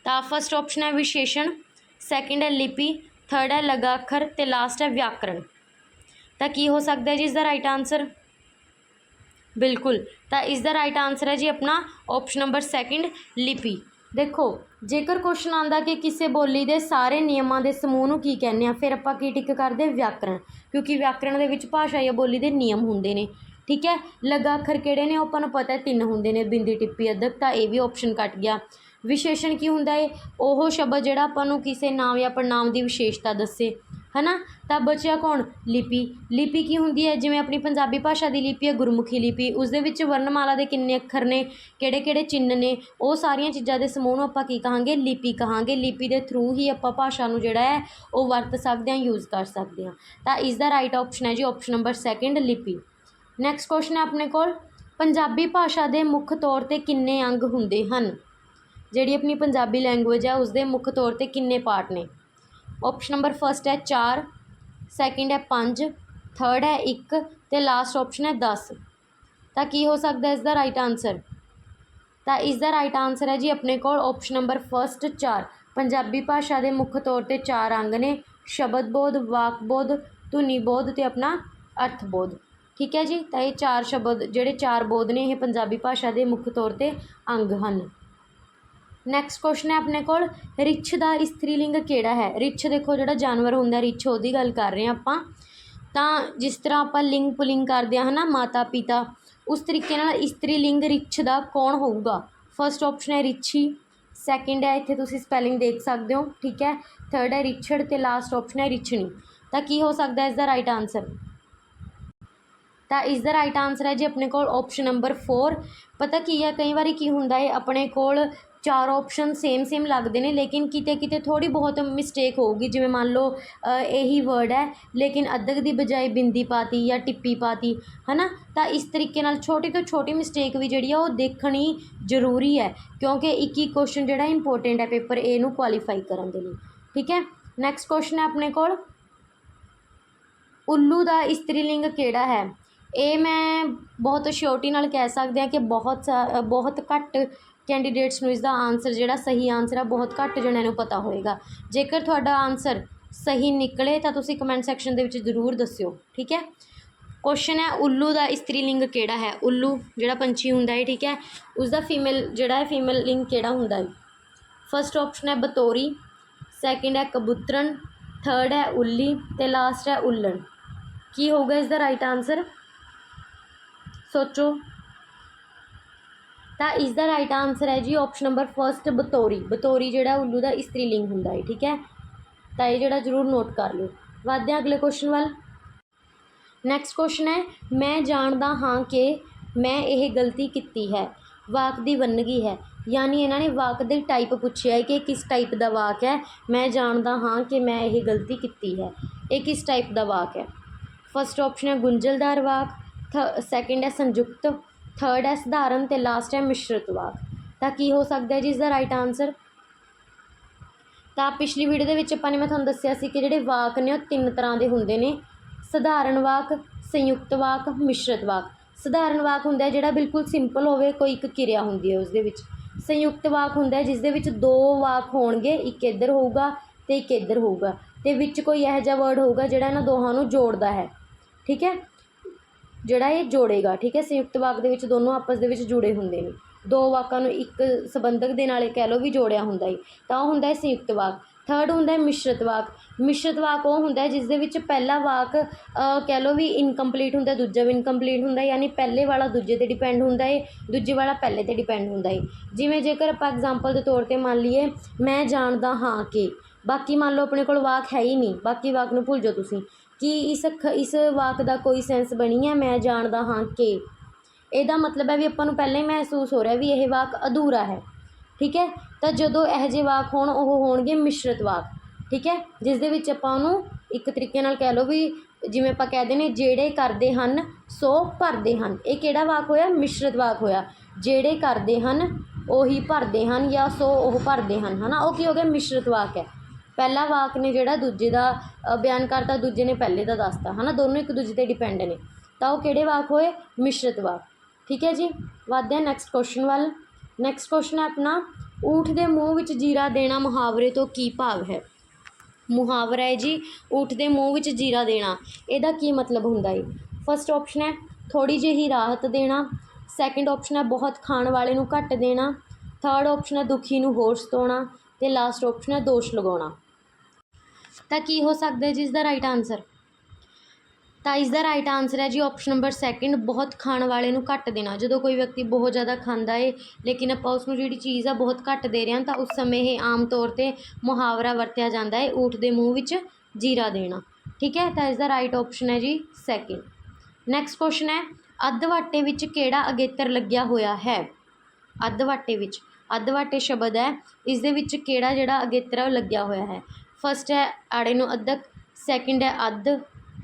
ਤਾਂ ਫਸਟ ਆਪਸ਼ਨ ਹੈ ਵਿਸ਼ੇਸ਼ਣ ਸੈਕਿੰਡ ਹੈ ਲਿਪੀ ਥਰਡ ਹੈ ਲਗਾ ਅੱਖਰ ਤੇ ਲਾਸਟ ਹੈ ਵਿਆਕਰਣ। ਤਾਂ ਕੀ ਹੋ ਸਕਦਾ ਹੈ ਜੀ ਇਸ ਦਾ ਰਾਈਟ ਆਨਸਰ ਬਿਲਕੁਲ। ਤਾਂ ਇਸ ਦਾ ਰਾਈਟ ਆਨਸਰ ਹੈ ਜੀ ਆਪਣਾ ਆਪਸ਼ਨ ਨੰਬਰ ਸੈਕਿੰਡ ਲਿਪੀ। ਦੇਖੋ, ਜੇਕਰ ਕੁਐਸਚਨ ਆਂਦਾ ਕਿ ਕਿਸੇ ਬੋਲੀ ਦੇ ਸਾਰੇ ਨਿਯਮਾਂ ਦੇ ਸਮੂਹ ਨੂੰ ਕੀ ਕਹਿੰਦੇ ਆ, ਫਿਰ ਆਪਾਂ ਕੀ ਟਿਕ ਕਰਦੇ ਵਿਆਕਰਣ। ਕਿਉਂਕਿ ਵਿਆਕਰਣ ਦੇ ਵਿੱਚ ਭਾਸ਼ਾ ਜਾਂ ਬੋਲੀ ਦੇ ਨਿਯਮ ਹੁੰਦੇ ਨੇ। ਠੀਕ ਹੈ? ਲਗਾ ਅੱਖਰ ਕਿਹੜੇ ਨੇ? ਉਹ ਆਪਾਂ ਨੂੰ ਪਤਾ ਤਿੰਨ ਹੁੰਦੇ ਨੇ। ਬਿੰਦੀ, ਟਿੱਪੀ ਅੱਧਕ ਤਾਂ ਇਹ ਵੀ ਆਪਸ਼ਨ ਕੱਟ ਗਿਆ। ਵਿਸ਼ੇਸ਼ਣ ਕੀ ਹੁੰਦਾ ਏ? ਉਹ ਸ਼ਬਦ ਜਿਹੜਾ ਆਪਾਂ ਨੂੰ ਕਿਸੇ ਨਾਮ ਜਾਂ ਪੜਨਾਮ ਦੀ ਵਿਸ਼ੇਸ਼ਤਾ ਦੱਸੇ। ਹੈ ਨਾ ਤਾਂ ਬਚਿਆ ਕੌਣ? ਲਿਪੀ। ਲਿਪੀ ਕੀ ਹੁੰਦੀ ਹੈ? ਜਿਵੇਂ ਆਪਣੀ ਪੰਜਾਬੀ ਭਾਸ਼ਾ ਦੀ ਲਿਪੀ ਹੈ, ਗੁਰਮੁਖੀ ਲਿਪੀ। ਉਸ ਦੇ ਵਿੱਚ ਵਰਣਮਾਲਾ ਦੇ ਕਿੰਨੇ ਅੱਖਰ ਨੇ ਕਿਹੜੇ ਕਿਹੜੇ ਚਿੰਨ੍ਹ ਨੇ, ਉਹ ਸਾਰੀਆਂ ਚੀਜ਼ਾਂ ਦੇ ਸਮੂਹ ਨੂੰ ਆਪਾਂ ਕੀ ਕਹਾਂਗੇ? ਲਿਪੀ ਕਹਾਂਗੇ। ਲਿਪੀ ਦੇ ਥਰੂ ਹੀ ਆਪਾਂ ਭਾਸ਼ਾ ਨੂੰ ਜਿਹੜਾ ਹੈ, ਉਹ ਵਰਤ ਸਕਦੇ ਹਾਂ ਯੂਜ਼ ਕਰ ਸਕਦੇ ਹਾਂ। ਤਾਂ ਇਸ ਦਾ ਰਾਈਟ ਆਪਸ਼ਨ ਹੈ ਜੀ ਆਪਸ਼ਨ ਨੰਬਰ ਸੈਕਿੰਡ ਲਿਪੀ। ਨੈਕਸਟ ਕੁਐਸਚਨ ਹੈ ਆਪਣੇ ਕੋਲ। ਪੰਜਾਬੀ ਭਾਸ਼ਾ ਦੇ ਮੁੱਖ ਤੌਰ ਤੇ ਕਿੰਨੇ ਅੰਗ ਹੁੰਦੇ ਹਨ? ਜਿਹੜੀ ਆਪਣੀ ਪੰਜਾਬੀ ਲੈਂਗੁਏਜ ਹੈ, ਉਸ ਦੇ ਮੁੱਖ ਤੌਰ ਤੇ ਕਿੰਨੇ ਪਾਰਟ ਨੇ? ਆਪਸ਼ਨ ਨੰਬਰ ਫਸਟ ਹੈ ਚਾਰ ਸੈਕਿੰਡ ਹੈ ਪੰਜ ਥਰਡ ਹੈ ਇੱਕ ਅਤੇ ਲਾਸਟ ਆਪਸ਼ਨ ਹੈ ਦਸ। ਤਾਂ ਕੀ ਹੋ ਸਕਦਾ ਇਸ ਦਾ ਰਾਈਟ ਆਨਸਰ ਤਾਂ ਇਸ ਦਾ ਰਾਈਟ ਆਨਸਰ ਹੈ ਜੀ ਆਪਣੇ ਕੋਲ ਆਪਸ਼ਨ ਨੰਬਰ ਫਸਟ ਚਾਰ। ਪੰਜਾਬੀ ਭਾਸ਼ਾ ਦੇ ਮੁੱਖ ਤੌਰ ਤੇ ਚਾਰ ਅੰਗ ਨੇ, ਸ਼ਬਦ ਬੋਧ, ਵਾਕ ਬੋਧ, ਧੁਨੀ ਬੋਧ ਤੇ ਆਪਣਾ ਅਰਥ ਬੋਧ। ਠੀਕ ਹੈ ਜੀ? ਤਾਂ ਇਹ ਚਾਰ ਸ਼ਬਦ, ਜਿਹੜੇ ਚਾਰ ਬੋਧ ਨੇ, ਇਹ ਪੰਜਾਬੀ ਭਾਸ਼ਾ ਦੇ ਮੁੱਖ ਤੌਰ ਤੇ ਅੰਗ ਹਨ। ਨੈਕਸਟ ਕੁਐਸਚਨ ਹੈ ਆਪਣੇ ਕੋਲ, ਰਿਛ ਦਾ ਇਸਤਰੀਲਿੰਗ ਕਿਹੜਾ ਹੈ? ਰਿਛ ਦੇਖੋ ਜਿਹੜਾ ਜਾਨਵਰ ਹੁੰਦਾ, ਰਿਛ ਉਹਦੀ ਗੱਲ ਕਰ ਰਹੇ ਹਾਂ ਆਪਾਂ। ਤਾਂ ਜਿਸ ਤਰ੍ਹਾਂ ਆਪਾਂ ਲਿੰਗ ਪੁਲਿੰਗ ਕਰਦੇ ਹਾਂ, ਹਨਾ, ਮਾਤਾ, ਪਿਤਾ, ਉਸ ਤਰੀਕੇ ਨਾਲ ਇਸਤਰੀਲਿੰਗ ਰਿਛ ਦਾ ਕੌਣ ਹੋਊਗਾ? ਫਰਸਟ ਆਪਸ਼ਨ ਹੈ ਰਿਛੀ ਸੈਕਿੰਡ ਹੈ, ਇੱਥੇ ਤੁਸੀਂ ਸਪੈਲਿੰਗ ਦੇਖ ਸਕਦੇ ਹੋ, ਠੀਕ ਹੈ। ਥਰਡ ਹੈ ਰਿਛੜ ਤੇ ਲਾਸਟ ਆਪਸ਼ਨ ਹੈ ਰਿਛਣੀ। ਤਾਂ ਕੀ ਹੋ ਸਕਦਾ ਹੈ ਇਸ ਦਾ ਰਾਈਟ ਆਨਸਰ ਤਾਂ ਇਸ ਦਾ ਰਾਈਟ ਆਨਸਰ ਹੈ ਜੀ ਆਪਣੇ ਕੋਲ ਆਪਸ਼ਨ ਨੰਬਰ 4 ਪਤਾ ਕੀ ਹੈ, ਕਈ ਵਾਰੀ ਕੀ ਹੁੰਦਾ ਹੈ, ਆਪਣੇ ਕੋਲ ਚਾਰ ਆਪਸ਼ਨ ਸੇਮ ਸੇਮ ਲੱਗਦੇ ਨੇ, ਲੇਕਿਨ ਕਿਤੇ ਕਿਤੇ ਥੋੜ੍ਹੀ ਬਹੁਤ ਮਿਸਟੇਕ ਹੋਊਗੀ, ਜਿਵੇਂ ਮੰਨ ਲਓ ਇਹੀ ਵਰਡ ਹੈ, ਲੇਕਿਨ ਅੱਧਕ ਦੀ ਬਜਾਏ ਬਿੰਦੀ ਪਾਤੀ ਜਾਂ ਟਿੱਪੀ ਪਾਤੀ ਨਾ ਤਾਂ ਇਸ ਤਰੀਕੇ ਨਾਲ ਛੋਟੀ ਤੋਂ ਛੋਟੀ ਮਿਸਟੇਕ ਵੀ ਜਿਹੜੀ ਆ, ਉਹ ਦੇਖਣੀ ਜ਼ਰੂਰੀ ਹੈ, ਕਿਉਂਕਿ ਇੱਕ ਇੱਕ ਕੁਐਸਚਨ ਜਿਹੜਾ ਇੰਪੋਰਟੈਂਟ ਹੈ ਪੇਪਰ ਏ ਨੂੰ ਕੁਆਲੀਫਾਈ ਕਰਨ ਦੇ ਲਈ, ਠੀਕ ਹੈ? ਨੈਕਸਟ ਕੁਐਸਚਨ ਹੈ ਆਪਣੇ ਕੋਲ। ਉੱਲੂ ਦਾ ਇਸਤਰੀ ਲਿੰਗ ਕਿਹੜਾ ਹੈ? ਇਹ ਮੈਂ ਬਹੁਤ ਸ਼ੋਰਟੀ ਨਾਲ ਕਹਿ ਸਕਦੇ ਹਾਂ ਕਿ ਬਹੁਤ ਸਾ- ਬਹੁਤ ਘੱਟ ਕੈਂਡੀਡੇਟਸ ਨੂੰ ਇਸ ਦਾ ਆਨਸਰ ਜਿਹੜਾ ਸਹੀ ਆਨਸਰ ਆ, ਬਹੁਤ ਘੱਟ ਜਣਿਆਂ ਨੂੰ ਪਤਾ ਹੋਏਗਾ। ਜੇਕਰ ਤੁਹਾਡਾ ਆਨਸਰ ਸਹੀ ਨਿਕਲੇ, ਤਾਂ ਤੁਸੀਂ ਕਮੈਂਟ ਸੈਕਸ਼ਨ ਦੇ ਵਿੱਚ ਜ਼ਰੂਰ ਦੱਸਿਓ, ਠੀਕ ਹੈ? ਕੁਐਸਚਨ ਹੈ, ਉੱਲੂ ਦਾ ਇਸਤਰੀ ਲਿੰਗ ਕਿਹੜਾ ਹੈ? ਉੱਲੂ, ਜਿਹੜਾ ਪੰਛੀ ਹੁੰਦਾ ਹੈ, ਠੀਕ ਹੈ? ਉਸ ਦਾ ਫੀਮੇਲ ਜਿਹੜਾ ਹੈ ਫੀਮੇਲ ਲਿੰਗ ਕਿਹੜਾ ਹੁੰਦਾ ਹੈ? ਫਸਟ ਆਪਸ਼ਨ ਹੈ ਬਤੋਰੀ ਸੈਕਿੰਡ ਹੈ ਕਬੂਤਰਨ ਥਰਡ ਹੈ ਉੱਲੀ ਤੇ ਲਾਸਟ ਹੈ ਉੱਲਣ। ਕੀ ਹੋਊਗਾ ਇਸ ਦਾ ਰਾਈਟ ਆਨਸਰ ਸੋਚੋ। ਤਾਂ ਇਸ ਦਾ ਰਾਈਟ ਆਨਸਰ ਹੈ ਜੀ ਆਪਸ਼ਨ ਨੰਬਰ ਫਸਟ ਬਤੌਰੀ। ਬਤੌਰੀ ਜਿਹੜਾ ਉੱਲੂ ਦਾ ਇਸਤਰੀ ਲਿੰਗ ਹੁੰਦਾ ਹੈ, ਠੀਕ ਹੈ? ਤਾਂ ਇਹ ਜਿਹੜਾ ਜ਼ਰੂਰ ਨੋਟ ਕਰ ਲਿਓ। ਵੱਧਦੇ ਹਾਂ ਅਗਲੇ ਕੁਐਸਚਨ ਵੱਲ। ਨੈਕਸਟ ਕੁਐਸਚਨ ਹੈ, ਮੈਂ ਜਾਣਦਾ ਹਾਂ ਕਿ ਮੈਂ ਇਹ ਗਲਤੀ ਕੀਤੀ ਹੈ, ਵਾਕ ਦੀ ਵੰਨਗੀ ਹੈ। ਯਾਨੀ ਇਹਨਾਂ ਨੇ ਵਾਕ ਦੇ ਟਾਈਪ ਪੁੱਛਿਆ ਹੈ ਕਿ ਕਿਸ ਟਾਈਪ ਦਾ ਵਾਕ ਹੈ? ਮੈਂ ਜਾਣਦਾ ਹਾਂ ਕਿ ਮੈਂ ਇਹ ਗਲਤੀ ਕੀਤੀ ਹੈ। ਇਹ ਕਿਸ ਟਾਈਪ ਦਾ ਵਾਕ ਹੈ? ਫਸਟ ਆਪਸ਼ਨ ਹੈ ਗੁੰਝਲਦਾਰ ਵਾਕ ਸੈਕਿੰਡ ਹੈ ਸੰਯੁਕਤ ਥਰਡ ਹੈ ਸਧਾਰਨ ਤੇ ਲਾਸਟ ਹੈ ਮਿਸ਼ਰਤ ਵਾਕ। ਤਾਂ ਕੀ ਹੋ ਸਕਦਾ ਜੀ ਇਸ ਦਾ ਰਾਈਟ ਆਨਸਰ ਤਾਂ ਪਿਛਲੀ ਵੀਡੀਓ ਦੇ ਵਿੱਚ ਆਪਾਂ ਨੇ ਮੈਂ ਤੁਹਾਨੂੰ ਦੱਸਿਆ ਸੀ ਕਿ ਜਿਹੜੇ ਵਾਕ ਨੇ ਉਹ ਤਿੰਨ ਤਰ੍ਹਾਂ ਦੇ ਹੁੰਦੇ ਨੇ। ਸਧਾਰਨ ਵਾਕ, ਸੰਯੁਕਤ ਵਾਕ, ਮਿਸ਼ਰਤ ਵਾਕ। ਸਧਾਰਨ ਵਾਕ ਹੁੰਦਾ ਜਿਹੜਾ ਬਿਲਕੁਲ ਸਿੰਪਲ ਹੋਵੇ, ਕੋਈ ਇੱਕ ਕਿਰਿਆ ਹੁੰਦੀ ਹੈ ਉਸ ਦੇ ਵਿੱਚ। ਸੰਯੁਕਤ ਵਾਕ ਹੁੰਦਾ ਹੈ ਜਿਸ ਦੇ ਵਿੱਚ ਦੋ ਵਾਕ ਹੋਣਗੇ, ਇੱਕ ਇੱਧਰ ਹੋਊਗਾ ਤੇ ਇੱਕ ਇੱਧਰ ਹੋਊਗਾ। ਤੇ ਵਿੱਚ ਕੋਈ ਇਹੋ ਜਿਹਾ ਵਰਡ ਹੋਊਗਾ ਜਿਹੜਾ ਇਹਨਾਂ ਦੋਹਾਂ ਨੂੰ ਜੋੜਦਾ ਹੈ। ਠੀਕ ਹੈ? ਜਿਹੜਾ ਇਹ ਜੋੜੇਗਾ, ਠੀਕ ਹੈ? ਸੰਯੁਕਤ ਵਾਕ ਦੇ ਵਿੱਚ ਦੋਨੋਂ ਆਪਸ ਦੇ ਵਿੱਚ ਜੁੜੇ ਹੁੰਦੇ ਨੇ। ਦੋ ਵਾਕਾਂ ਨੂੰ ਇੱਕ ਸੰਬੰਧਕ ਦੇ ਨਾਲ ਕਹਿ ਲਓ ਵੀ ਜੋੜਿਆ ਹੁੰਦਾ ਹੈ ਤਾਂ ਉਹ ਹੁੰਦਾ ਹੈ ਸੰਯੁਕਤ ਵਾਕ। ਥਰਡ ਹੁੰਦਾ ਹੈ ਮਿਸ਼ਰਤ ਵਾਕ। ਮਿਸ਼ਰਤ ਵਾਕ ਉਹ ਹੁੰਦਾ ਹੈ ਜਿਸ ਦੇ ਵਿੱਚ ਪਹਿਲਾ ਵਾਕ ਕਹਿ ਲਓ ਵੀ ਇਨਕੰਪਲੀਟ ਹੁੰਦਾ ਦੂਜਾ ਵੀ ਇਨਕੰਪਲੀਟ ਹੁੰਦਾ ਯਾਨੀ ਪਹਿਲੇ ਵਾਲਾ ਦੂਜੇ ਤੇ ਡਿਪੈਂਡ ਹੁੰਦਾ ਹੈ ਦੂਜੇ ਵਾਲਾ ਪਹਿਲੇ ਤੇ ਡਿਪੈਂਡ ਹੁੰਦਾ ਹੈ ਜਿਵੇਂ ਜੇਕਰ ਆਪਾਂ ਐਗਜ਼ਾਮਪਲ ਦੇ ਤੌਰ ਤੇ ਮੰਨ ਲਈਏ, ਮੈਂ ਜਾਣਦਾ ਹਾਂ ਕਿ, ਬਾਕੀ ਮੰਨ ਲਓ ਆਪਣੇ ਕੋਲ ਵਾਕ ਹੈ ਹੀ ਨਹੀਂ, ਬਾਕੀ ਵਾਕ ਨੂੰ ਭੁੱਲ ਜਾਓ ਤੁਸੀਂ। ਕਿ ਇਸ ਖ- ਇਸ ਵਾਕ ਦਾ ਕੋਈ ਸੈਂਸ ਬਣੀ ਹੈ ਮੈਂ ਜਾਣਦਾ ਹਾਂ ਕਿ। ਇਹਦਾ ਮਤਲਬ ਹੈ ਵੀ ਆਪਾਂ ਨੂੰ ਪਹਿਲਾਂ ਹੀ ਮਹਿਸੂਸ ਹੋ ਰਿਹਾ ਵੀ ਇਹ ਵਾਕ ਅਧੂਰਾ ਹੈ। ਠੀਕ ਹੈ? ਤਾਂ ਜਦੋਂ ਇਹੋ ਜਿਹੇ ਵਾਕ ਹੋਣ, ਉਹ ਹੋਣਗੇ ਮਿਸ਼ਰਤ ਵਾਕ। ਠੀਕ ਹੈ? ਜਿਸ ਦੇ ਵਿੱਚ ਆਪਾਂ ਉਹਨੂੰ ਇੱਕ ਤਰੀਕੇ ਨਾਲ ਕਹਿ ਲਓ ਵੀ ਜਿਵੇਂ ਆਪਾਂ ਕਹਿ ਦਿੰਦੇ ਜਿਹੜੇ ਕਰਦੇ ਹਨ, ਸੋ ਭਰਦੇ ਹਨ। ਇਹ ਕਿਹੜਾ ਵਾਕ ਹੋਇਆ? ਮਿਸ਼ਰਤ ਵਾਕ ਹੋਇਆ। ਜਿਹੜੇ ਕਰਦੇ ਹਨ, ਉਹੀ ਭਰਦੇ ਹਨ ਜਾਂ ਸੋ ਉਹ ਭਰਦੇ ਹਨ। ਹਨਾ? ਉਹ ਕੀ ਹੋ ਗਿਆ? ਮਿਸ਼ਰਤ ਵਾਕ ਹੈ। ਪਹਿਲਾ ਵਾਕ ਨੇ ਜਿਹੜਾ ਦੂਜੇ ਦਾ ਬਿਆਨ ਕਰਤਾ, ਦੂਜੇ ਨੇ ਪਹਿਲੇ ਦਾ ਦੱਸਤਾ ਹੈ ਨਾ ਦੋਨੋਂ ਇੱਕ ਦੂਜੇ ਤੇ ਡਿਪੈਂਡ ਨੇ। ਤਾਂ ਉਹ ਕਿਹੜੇ ਵਾਕ ਹੋਏ? ਮਿਸ਼ਰਤ ਵਾਕ। ਠੀਕ ਹੈ ਜੀ? ਵੱਧਦੇ ਹਾਂ ਨੈਕਸਟ ਕੁਐਸਚਨ ਵੱਲ। ਨੈਕਸਟ ਕੁਐਸਚਨ ਹੈ ਆਪਣਾ, ਊਠ ਦੇ ਮੂੰਹ ਵਿੱਚ ਜੀਰਾ ਦੇਣਾ ਮੁਹਾਵਰੇ ਤੋਂ ਕੀ ਭਾਵ ਹੈ? ਮੁਹਾਵਰਾ ਹੈ ਜੀ, ਊਠ ਦੇ ਮੂੰਹ ਵਿੱਚ ਜੀਰਾ ਦੇਣਾ। ਇਹਦਾ ਕੀ ਮਤਲਬ ਹੁੰਦਾ ਹੈ ਫਸਟ ਆਪਸ਼ਨ ਹੈ ਥੋੜੀ ਜਿਹੀ ਰਾਹਤ ਦੇਣਾ। ਸੈਕੰਡ ਆਪਸ਼ਨ ਹੈ, ਬਹੁਤ ਖਾਣ ਵਾਲੇ ਨੂੰ ਘੱਟ ਦੇਣਾ। ਥਰਡ ਆਪਸ਼ਨ ਹੈ, ਦੁਖੀ ਨੂੰ ਹੋਰ ਸਤਾਉਣਾ ਤੇ ਲਾਸਟ ਆਪਸ਼ਨ ਹੈ, ਦੋਸ਼ ਲਗਾਉਣਾ। ਤਾਂ ਕੀ ਹੋ ਸਕਦਾ ਜੀ ਇਸ ਦਾ ਰਾਈਟ ਆਨਸਰ ਤਾਂ ਇਸ ਦਾ ਰਾਈਟ ਆਨਸਰ ਹੈ ਜੀ ਆਪਸ਼ਨ ਨੰਬਰ ਸੈਕਿੰਡ ਬਹੁਤ ਖਾਣ ਵਾਲੇ ਨੂੰ ਘੱਟ ਦੇਣਾ। ਜਦੋਂ ਕੋਈ ਵਿਅਕਤੀ ਬਹੁਤ ਜ਼ਿਆਦਾ ਖਾਂਦਾ ਏ, ਲੇਕਿਨ ਆਪਾਂ ਉਸ ਨੂੰ ਜਿਹੜੀ ਚੀਜ਼ ਆ ਬਹੁਤ ਘੱਟ ਦੇ ਰਹੇ ਹਾਂ, ਤਾਂ ਉਸ ਸਮੇਂ ਇਹ ਆਮ ਤੌਰ ਤੇ ਮੁਹਾਵਰਾ ਵਰਤਿਆ ਜਾਂਦਾ ਹੈ ਊਠ ਦੇ ਮੂੰਹ ਵਿੱਚ ਜੀਰਾ ਦੇਣਾ। ਠੀਕ ਹੈ? ਤਾਂ ਇਸ ਦਾ ਰਾਈਟ ਆਪਸ਼ਨ ਹੈ ਜੀ ਸੈਕਿੰਡ ਨੈਕਸਟ ਕੁਐਸਚਨ ਹੈ, ਅੱਧ ਵਾਟੇ ਵਿੱਚ ਕਿਹੜਾ ਅਗੇਤਰ ਲੱਗਿਆ ਹੋਇਆ ਹੈ? ਅੱਧ ਵਾਟੇ ਵਿੱਚ। ਅੱਧ ਵਾਟੇ ਸ਼ਬਦ ਹੈ ਇਸ ਦੇ ਵਿੱਚ ਕਿਹੜਾ ਜਿਹੜਾ ਅਗੇਤਰਾ ਉਹ ਲੱਗਿਆ ਹੋਇਆ ਹੈ? ਫਸਟ ਹੈ ਆੜੇ ਨੂੰ ਅੱਧਕ ਸੈਕਿੰਡ ਹੈ ਅੱਧ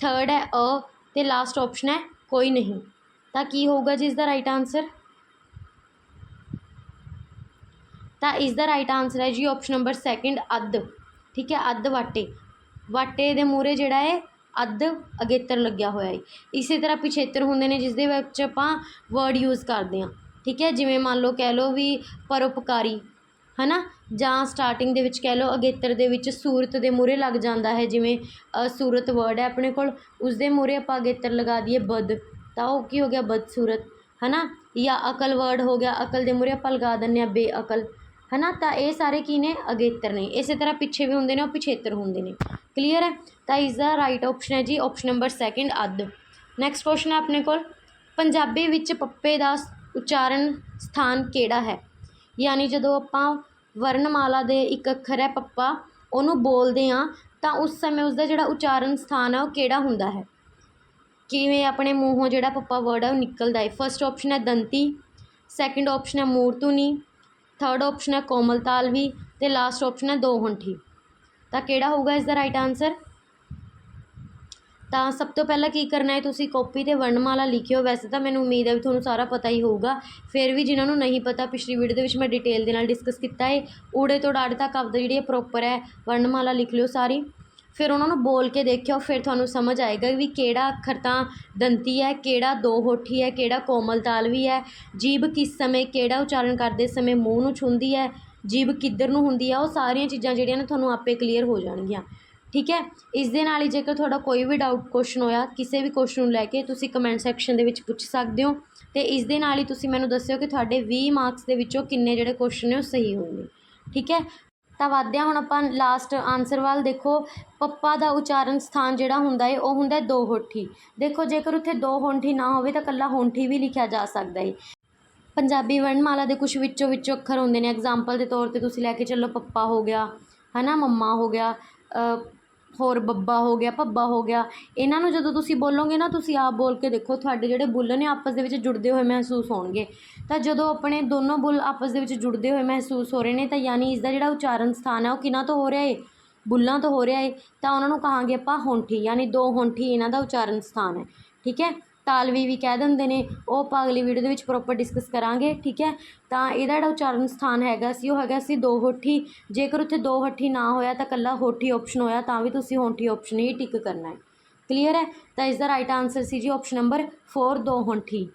ਥਰਡ ਹੈ ਅ ਅਤੇ ਲਾਸਟ ਆਪਸ਼ਨ ਹੈ ਕੋਈ ਨਹੀਂ। ਤਾਂ ਕੀ ਹੋਊਗਾ ਜੀ ਇਸ ਦਾ ਰਾਈਟ ਆਨਸਰ ਤਾਂ ਇਸ ਦਾ ਰਾਈਟ ਆਨਸਰ ਹੈ ਜੀ ਆਪਸ਼ਨ ਨੰਬਰ ਸੈਕਿੰਡ ਅੱਧ। ਠੀਕ ਹੈ, ਅੱਧ ਵਾਟੇ। ਵਾਟੇ ਦੇ ਮੂਰੇ ਜਿਹੜਾ ਹੈ ਅੱਧ ਅਗੇਤਰ ਲੱਗਿਆ ਹੋਇਆ ਹੈ। ਇਸੇ ਤਰ੍ਹਾਂ ਪਿਛੇਤਰ ਹੁੰਦੇ ਨੇ ਜਿਸ ਦੇ ਵਿੱਚ ਆਪਾਂ ਵਰਡ ਯੂਜ਼ ਕਰਦੇ ਹਾਂ। ਠੀਕ ਹੈ, ਜਿਵੇਂ ਮੰਨ ਲਓ, ਕਹਿ ਲਓ ਵੀ ਪਰਉਪਕਾਰੀ। ਹੈ ਨਾ ਜਾਂ ਸਟਾਰਟਿੰਗ ਦੇ ਵਿੱਚ ਕਹਿ ਲਓ ਅਗੇਤਰ ਦੇ ਵਿੱਚ ਸੂਰਤ ਦੇ ਮੂਹਰੇ ਲੱਗ ਜਾਂਦਾ ਹੈ ਜਿਵੇਂ ਅ, ਸੂਰਤ ਵਰਡ ਹੈ ਆਪਣੇ ਕੋਲ ਉਸਦੇ ਮੂਹਰੇ ਆਪਾਂ ਅਗੇਤਰ ਲਗਾ ਦਈਏ ਬਦ ਤਾਂ ਉਹ ਕੀ ਹੋ ਗਿਆ? ਬਦਸੂਰਤ ਨਾ ਜਾਂ ਅਕਲ ਵਰਡ ਹੋ ਗਿਆ ਅਕਲ ਦੇ ਮੂਹਰੇ ਆਪਾਂ ਲਗਾ ਦਿੰਦੇ ਹਾਂ ਬੇਅਕਲ ਹੈ ਨਾ ਤਾਂ ਇਹ ਸਾਰੇ ਕੀ ਨੇ? ਅਗੇਤਰ ਨੇ। ਇਸੇ ਤਰ੍ਹਾਂ ਪਿੱਛੇ ਵੀ ਹੁੰਦੇ ਨੇ ਉਹ ਪਿਛੇਤਰ ਹੁੰਦੇ ਨੇ। ਕਲੀਅਰ ਹੈ? ਤਾਂ ਇਸ ਦਾ ਰਾਈਟ ਆਪਸ਼ਨ ਹੈ ਜੀ ਆਪਸ਼ਨ ਨੰਬਰ ਸੈਕਿੰਡ ਅੱਧ। ਨੈਕਸਟ ਕੁਐਸਚਨ ਹੈ ਆਪਣੇ ਕੋਲ ਪੰਜਾਬੀ ਵਿੱਚ ਪੱਪੇ ਦਾ ਉਚਾਰਨ ਸਥਾਨ ਕਿਹੜਾ ਹੈ? ਯਾਨੀ ਜਦੋਂ ਆਪਾਂ ਵਰਣਮਾਲਾ ਦੇ ਇੱਕ ਅੱਖਰ ਹੈ ਪੱਪਾ, ਉਹਨੂੰ ਬੋਲਦੇ ਹਾਂ, ਤਾਂ ਉਸ ਸਮੇਂ ਉਸਦਾ ਜਿਹੜਾ ਉਚਾਰਨ ਸਥਾਨ ਹੈ ਉਹ ਕਿਹੜਾ ਹੁੰਦਾ ਹੈ? ਕਿਵੇਂ ਆਪਣੇ ਮੂੰਹੋਂ ਜਿਹੜਾ ਪੱਪਾ ਵਰਡ ਹੈ ਉਹ ਨਿਕਲਦਾ ਹੈ? ਫਸਟ ਆਪਸ਼ਨ ਹੈ ਦੰਤੀ ਸੈਕਿੰਡ ਆਪਸ਼ਨ ਹੈ ਮੂਰਤੂਨੀ ਥਰਡ ਆਪਸ਼ਨ ਹੈ ਕੋਮਲ ਤਾਲਵੀ ਤੇ ਲਾਸਟ ਆਪਸ਼ਨ ਹੈ ਦੋ ਹੁੰਠੀ। ਤਾਂ ਕਿਹੜਾ ਹੋਊਗਾ ਇਸ ਦਾ ਰਾਈਟ ਆਨਸਰ ਤਾਂ ਸਭ ਤੋਂ ਪਹਿਲਾਂ ਕੀ ਕਰਨਾ ਹੈ, ਤੁਸੀਂ ਕਾਪੀ ਤੇ ਵਰਣਮਾਲਾ ਲਿਖਿਓ। ਵੈਸੇ ਤਾਂ ਮੈਨੂੰ ਉਮੀਦ ਹੈ ਵੀ ਤੁਹਾਨੂੰ ਸਾਰਾ ਪਤਾ ਹੀ ਹੋਊਗਾ। ਫਿਰ ਵੀ ਜਿਨ੍ਹਾਂ ਨੂੰ ਨਹੀਂ ਪਤਾ, ਪਿਛਲੀ ਵੀਡੀਓ ਦੇ ਵਿੱਚ ਮੈਂ ਡਿਟੇਲ ਦੇ ਨਾਲ ਡਿਸਕਸ ਕੀਤਾ ਹੈ ਊੜੇ ਤੋਂ ਡਾੜ ਤੱਕ ਆਪਦਾ ਜਿਹੜੀ ਹੈ ਪ੍ਰੋਪਰ ਹੈ, ਵਰਣਮਾਲਾ ਲਿਖ ਲਿਓ ਸਾਰੀ। ਫਿਰ ਉਹਨਾਂ ਨੂੰ ਬੋਲ ਕੇ ਦੇਖਿਓ, ਫਿਰ ਤੁਹਾਨੂੰ ਸਮਝ ਆਏਗਾ ਵੀ ਕਿਹੜਾ ਅੱਖਰ ਤਾਂ ਦੰਤੀ ਹੈ, ਕਿਹੜਾ ਦੋ ਹੋਠੀ ਹੈ, ਕਿਹੜਾ ਕੋਮਲ ਤਾਲਵੀ ਹੈ। ਜੀਭ ਕਿਸ ਸਮੇਂ ਕਿਹੜਾ ਉਚਾਰਨ ਕਰਦੇ ਸਮੇਂ ਮੂੰਹ ਨੂੰ ਛੂੰਹਦੀ ਹੈ, ਜੀਭ ਕਿੱਧਰ ਨੂੰ ਹੁੰਦੀ ਹੈ, ਉਹ ਸਾਰੀਆਂ ਚੀਜ਼ਾਂ ਜਿਹੜੀਆਂ ਨੇ ਤੁਹਾਨੂੰ ਆਪੇ ਕਲੀਅਰ ਹੋ ਜਾਣਗੀਆਂ। ਠੀਕ ਹੈ? ਇਸ ਦੇ ਨਾਲ ਹੀ ਜੇਕਰ ਤੁਹਾਡਾ ਕੋਈ ਵੀ ਡਾਊਟ ਕੁਐਸਚਨ ਹੋਇਆ, ਕਿਸੇ ਵੀ ਕੁਐਸਚਨ ਨੂੰ ਲੈ ਕੇ ਤੁਸੀਂ ਕਮੈਂਟ ਸੈਕਸ਼ਨ ਦੇ ਵਿੱਚ ਪੁੱਛ ਸਕਦੇ ਹੋ ਤੇ ਇਸ ਦੇ ਨਾਲ ਹੀ ਤੁਸੀਂ ਮੈਨੂੰ ਦੱਸਿਓ ਕਿ ਤੁਹਾਡੇ 20 ਮਾਰਕਸ ਦੇ ਵਿੱਚੋਂ ਕਿੰਨੇ ਜਿਹੜੇ ਕੁਐਸਚਨ ਨੇ ਉਹ ਸਹੀ ਹੋਏ ਨੇ ਠੀਕ ਹੈ? ਤਾਂ ਵਧਦੇ ਹਾਂ ਹੁਣ ਆਪਾਂ ਲਾਸਟ ਆਨਸਰ ਵੱਲ ਦੇਖੋ। ਪੱਪਾ ਦਾ ਉਚਾਰਨ ਸਥਾਨ ਜਿਹੜਾ ਹੁੰਦਾ ਏ, ਉਹ ਹੁੰਦਾ ਦੋ ਹੋਠੀ। ਦੇਖੋ, ਜੇਕਰ ਉੱਥੇ ਦੋ ਹੋਠੀ ਨਾ ਹੋਵੇ ਤਾਂ ਕੱਲਾ ਹੋਠੀ ਵੀ ਲਿਖਿਆ ਜਾ ਸਕਦਾ ਏ। ਪੰਜਾਬੀ ਵਰਣਮਾਲਾ ਦੇ ਕੁਝ ਵਿੱਚੋਂ ਵਿੱਚੋਂ ਅੱਖਰ ਹੁੰਦੇ ਨੇ। ਐਗਜ਼ਾਮਪਲ ਦੇ ਤੌਰ ਤੇ ਤੁਸੀਂ ਲੈ ਕੇ ਚੱਲੋ, ਪੱਪਾ ਹੋ ਗਿਆ, ਹਨਾ, ਮੰਮਾ ਹੋ ਗਿਆ ਹੋਰ ਬੱਬਾ ਹੋ ਗਿਆ, ਭੱਬਾ ਹੋ ਗਿਆ, ਇਹਨਾਂ ਨੂੰ ਜਦੋਂ ਤੁਸੀਂ ਬੋਲੋਗੇ ਨਾ, ਤੁਸੀਂ ਆਪ ਬੋਲ ਕੇ ਦੇਖੋ ਤੁਹਾਡੇ ਜਿਹੜੇ ਬੁੱਲ ਨੇ ਆਪਸ ਦੇ ਵਿੱਚ ਜੁੜਦੇ ਹੋਏ ਮਹਿਸੂਸ ਹੋਣਗੇ। ਤਾਂ ਜਦੋਂ ਆਪਣੇ ਦੋਨੋਂ ਬੁੱਲ ਆਪਸ ਦੇ ਵਿੱਚ ਜੁੜਦੇ ਹੋਏ ਮਹਿਸੂਸ ਹੋ ਰਹੇ ਨੇ, ਤਾਂ ਯਾਨੀ ਇਸ ਦਾ ਜਿਹੜਾ ਉਚਾਰਨ ਸਥਾਨ ਹੈ ਉਹ ਕਿਹਨਾਂ ਤੋਂ ਹੋ ਰਿਹਾ ਹੈ ਬੁੱਲਾਂ ਤੋਂ ਹੋ ਰਿਹਾ ਹੈ ਤਾਂ ਉਹਨਾਂ ਨੂੰ ਕਹਾਂਗੇ ਆਪਾਂ ਹੋਂਠੀ, ਯਾਨੀ ਦੋ ਹੋਂਠੀ ਇਹਨਾਂ ਦਾ ਉਚਾਰਨ ਸਥਾਨ ਹੈ। ਠੀਕ ਹੈ? ਤਾਲਵੀ ਵੀ ਕਹਿ ਦਿੰਦੇ ਨੇ, ਉਹ ਆਪਾਂ ਅਗਲੀ ਵੀਡੀਓ ਦੇ ਵਿੱਚ ਪ੍ਰੋਪਰ ਡਿਸਕਸ ਕਰਾਂਗੇ, ਠੀਕ ਹੈ? ਤਾਂ ਇਹਦਾ ਜਿਹੜਾ ਉਚਾਰਨ ਸਥਾਨ ਹੈਗਾ ਸੀ, ਉਹ ਹੈਗਾ ਸੀ ਦੋ ਹੋਠੀ। ਜੇਕਰ ਉੱਥੇ ਦੋ ਹੋਠੀ ਨਾ ਹੋਇਆ ਤਾਂ ਕੱਲਾ ਹੋਠੀ ਆਪਸ਼ਨ ਹੋਇਆ, ਤਾਂ ਵੀ ਤੁਸੀਂ ਹੋਠੀ ਆਪਸ਼ਨ ਹੀ ਟਿਕ ਕਰਨਾ ਹੈ। ਕਲੀਅਰ ਹੈ? ਤਾਂ ਇਸ ਦਾ ਰਾਈਟ ਆਨਸਰ ਸੀ ਜੀ ਆਪਸ਼ਨ ਨੰਬਰ 4 ਦੋ ਹੋਠੀ।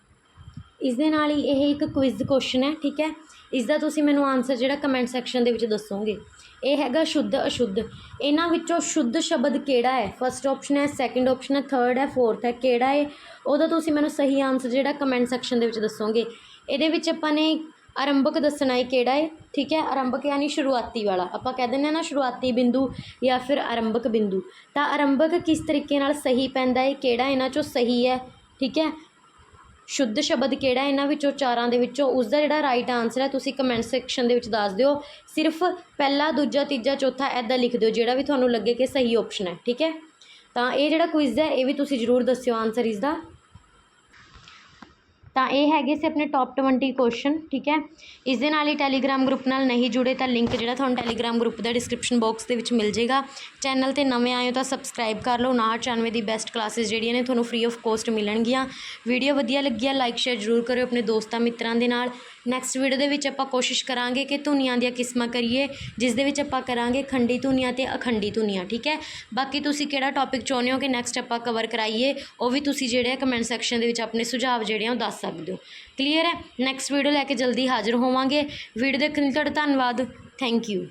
ਇਸ ਦੇ ਨਾਲ ਹੀ ਇਹ ਇੱਕ ਕੁਇਜ਼ ਕੁਐਸਚਨ ਹੈ, ਠੀਕ ਹੈ? ਇਸ ਦਾ ਤੁਸੀਂ ਮੈਨੂੰ ਆਨਸਰ ਜਿਹੜਾ ਕਮੈਂਟ ਸੈਕਸ਼ਨ ਦੇ ਵਿੱਚ ਦੱਸੋਗੇ। ਇਹ ਹੈਗਾ ਸ਼ੁੱਧ ਅਸ਼ੁੱਧ। ਇਹਨਾਂ ਵਿੱਚੋਂ ਸ਼ੁੱਧ ਸ਼ਬਦ ਕਿਹੜਾ ਹੈ? ਫਸਟ ਆਪਸ਼ਨ ਹੈ ਸੈਕੰਡ ਆਪਸ਼ਨ ਹੈ ਥਰਡ ਹੈ ਫੋਰਥ ਹੈ। ਕਿਹੜਾ ਹੈ ਉਹਦਾ ਤੁਸੀਂ ਮੈਨੂੰ ਸਹੀ ਆਨਸਰ ਜਿਹੜਾ ਕਮੈਂਟ ਸੈਕਸ਼ਨ ਦੇ ਵਿੱਚ ਦੱਸੋਗੇ। ਇਹਦੇ ਵਿੱਚ ਆਪਾਂ ਨੇ ਆਰੰਭਕ ਦੱਸਣਾ ਹੈ ਕਿਹੜਾ ਹੈ, ਠੀਕ ਹੈ? ਆਰੰਭਕ ਯਾਨੀ ਸ਼ੁਰੂਆਤੀ ਵਾਲਾ। ਆਪਾਂ ਕਹਿ ਦਿੰਦੇ ਹਾਂ ਨਾ ਸ਼ੁਰੂਆਤੀ ਬਿੰਦੂ ਜਾਂ ਫਿਰ ਆਰੰਭਕ ਬਿੰਦੂ। ਤਾਂ ਆਰੰਭਕ ਕਿਸ ਤਰੀਕੇ ਨਾਲ ਸਹੀ ਪੈਂਦਾ ਹੈ? ਕਿਹੜਾ ਇਹਨਾਂ ਚੋਂ ਸਹੀ ਹੈ, ਠੀਕ ਹੈ? ਸ਼ੁੱਧ ਸ਼ਬਦ ਕਿਹੜਾ ਇਹਨਾਂ ਵਿੱਚੋਂ ਚਾਰਾਂ ਦੇ ਵਿੱਚੋਂ? ਉਸ ਦਾ ਜਿਹੜਾ ਰਾਈਟ ਆਨਸਰ ਹੈ, ਤੁਸੀਂ ਕਮੈਂਟ ਸੈਕਸ਼ਨ ਦੇ ਵਿੱਚ ਦੱਸ ਦਿਓ। ਸਿਰਫ ਪਹਿਲਾ, ਦੂਜਾ, ਤੀਜਾ, ਚੌਥਾ ਐਦਾਂ ਲਿਖ ਦਿਓ, ਜਿਹੜਾ ਵੀ ਤੁਹਾਨੂੰ ਲੱਗੇ ਕਿ ਸਹੀ ਆਪਸ਼ਨ ਹੈ, ਠੀਕ ਹੈ? ਤਾਂ ਇਹ ਜਿਹੜਾ ਕੁਇਜ਼ ਹੈ, ਇਹ ਵੀ ਤੁਸੀਂ ਜ਼ਰੂਰ ਦੱਸਿਓ ਆਨਸਰ ਇਸ ਦਾ। ਤਾਂ ਇਹ ਹੈਗੇ ਸੀ ਆਪਣੇ ਟੋਪ 20 ਕੁਐਸਚਨ ਠੀਕ ਹੈ? ਇਸ ਦੇ ਨਾਲ ਹੀ ਟੈਲੀਗ੍ਰਾਮ ਗਰੁੱਪ ਨਾਲ ਨਹੀਂ ਜੁੜੇ ਤਾਂ ਲਿੰਕ ਜਿਹੜਾ ਤੁਹਾਨੂੰ ਟੈਲੀਗ੍ਰਾਮ ਗਰੁੱਪ ਦਾ ਡਿਸਕ੍ਰਿਪਸ਼ਨ ਬਾਕਸ ਦੇ ਵਿੱਚ ਮਿਲ ਜਾਏਗਾ। ਚੈਨਲ ਤੇ ਨਵੇਂ ਆਏ ਹੋ ਤਾਂ ਸਬਸਕ੍ਰਾਈਬ ਕਰ ਲਓ। 994 ਦੀ ਬੈਸਟ ਕਲਾਸਿਸ ਜਿਹੜੀਆਂ ਨੇ ਤੁਹਾਨੂੰ ਫ੍ਰੀ ਆਫ ਕੋਸਟ ਮਿਲਣਗੀਆਂ। ਵੀਡੀਓ ਵਧੀਆ ਲੱਗੀ ਆ ਲਾਈਕ ਸ਼ੇਅਰ ਜ਼ਰੂਰ ਕਰਿਓ ਆਪਣੇ ਦੋਸਤਾਂ ਮਿੱਤਰਾਂ ਦੇ ਨਾਲ। ਨੈਕਸਟ ਵੀਡੀਓ ਦੇ ਵਿੱਚ ਆਪਾਂ ਕੋਸ਼ਿਸ਼ ਕਰਾਂਗੇ ਕਿ ਧੁਨੀਆਂ ਦੀਆਂ ਕਿਸਮਾਂ ਕਰੀਏ, ਜਿਸ ਦੇ ਵਿੱਚ ਆਪਾਂ ਕਰਾਂਗੇ ਖੰਡੀ ਧੁਨੀਆਂ ਤੇ ਅਖੰਡੀ ਧੁਨੀਆਂ, ਠੀਕ ਹੈ? ਬਾਕੀ ਤੁਸੀਂ ਕਿਹੜਾ ਟੌਪਿਕ ਚਾਹੁੰਦੇ ਹੋ ਕਿ ਨੈਕਸਟ ਆਪਾਂ ਕਵਰ ਕਰਾਈਏ, ਉਹ ਵੀ ਤੁਸੀਂ ਜਿਹੜੇ ਕਮੈਂਟ ਸੈਕਸ਼ਨ ਦੇ ਵਿੱਚ ਆਪਣੇ ਸੁਝਾਅ ਜਿਹੜੇ ਆ ਉਹ ਦੱਸ ਸਕਦੇ ਹੋ। ਕਲੀਅਰ ਹੈ? ਨੈਕਸਟ ਵੀਡੀਓ ਲੈ ਕੇ ਜਲਦੀ ਹਾਜ਼ਰ ਹੋਵਾਂਗੇ। ਵੀਡੀਓ ਦੇਖਣ ਲਈ ਤੁਹਾਡਾ ਧੰਨਵਾਦ। Thank you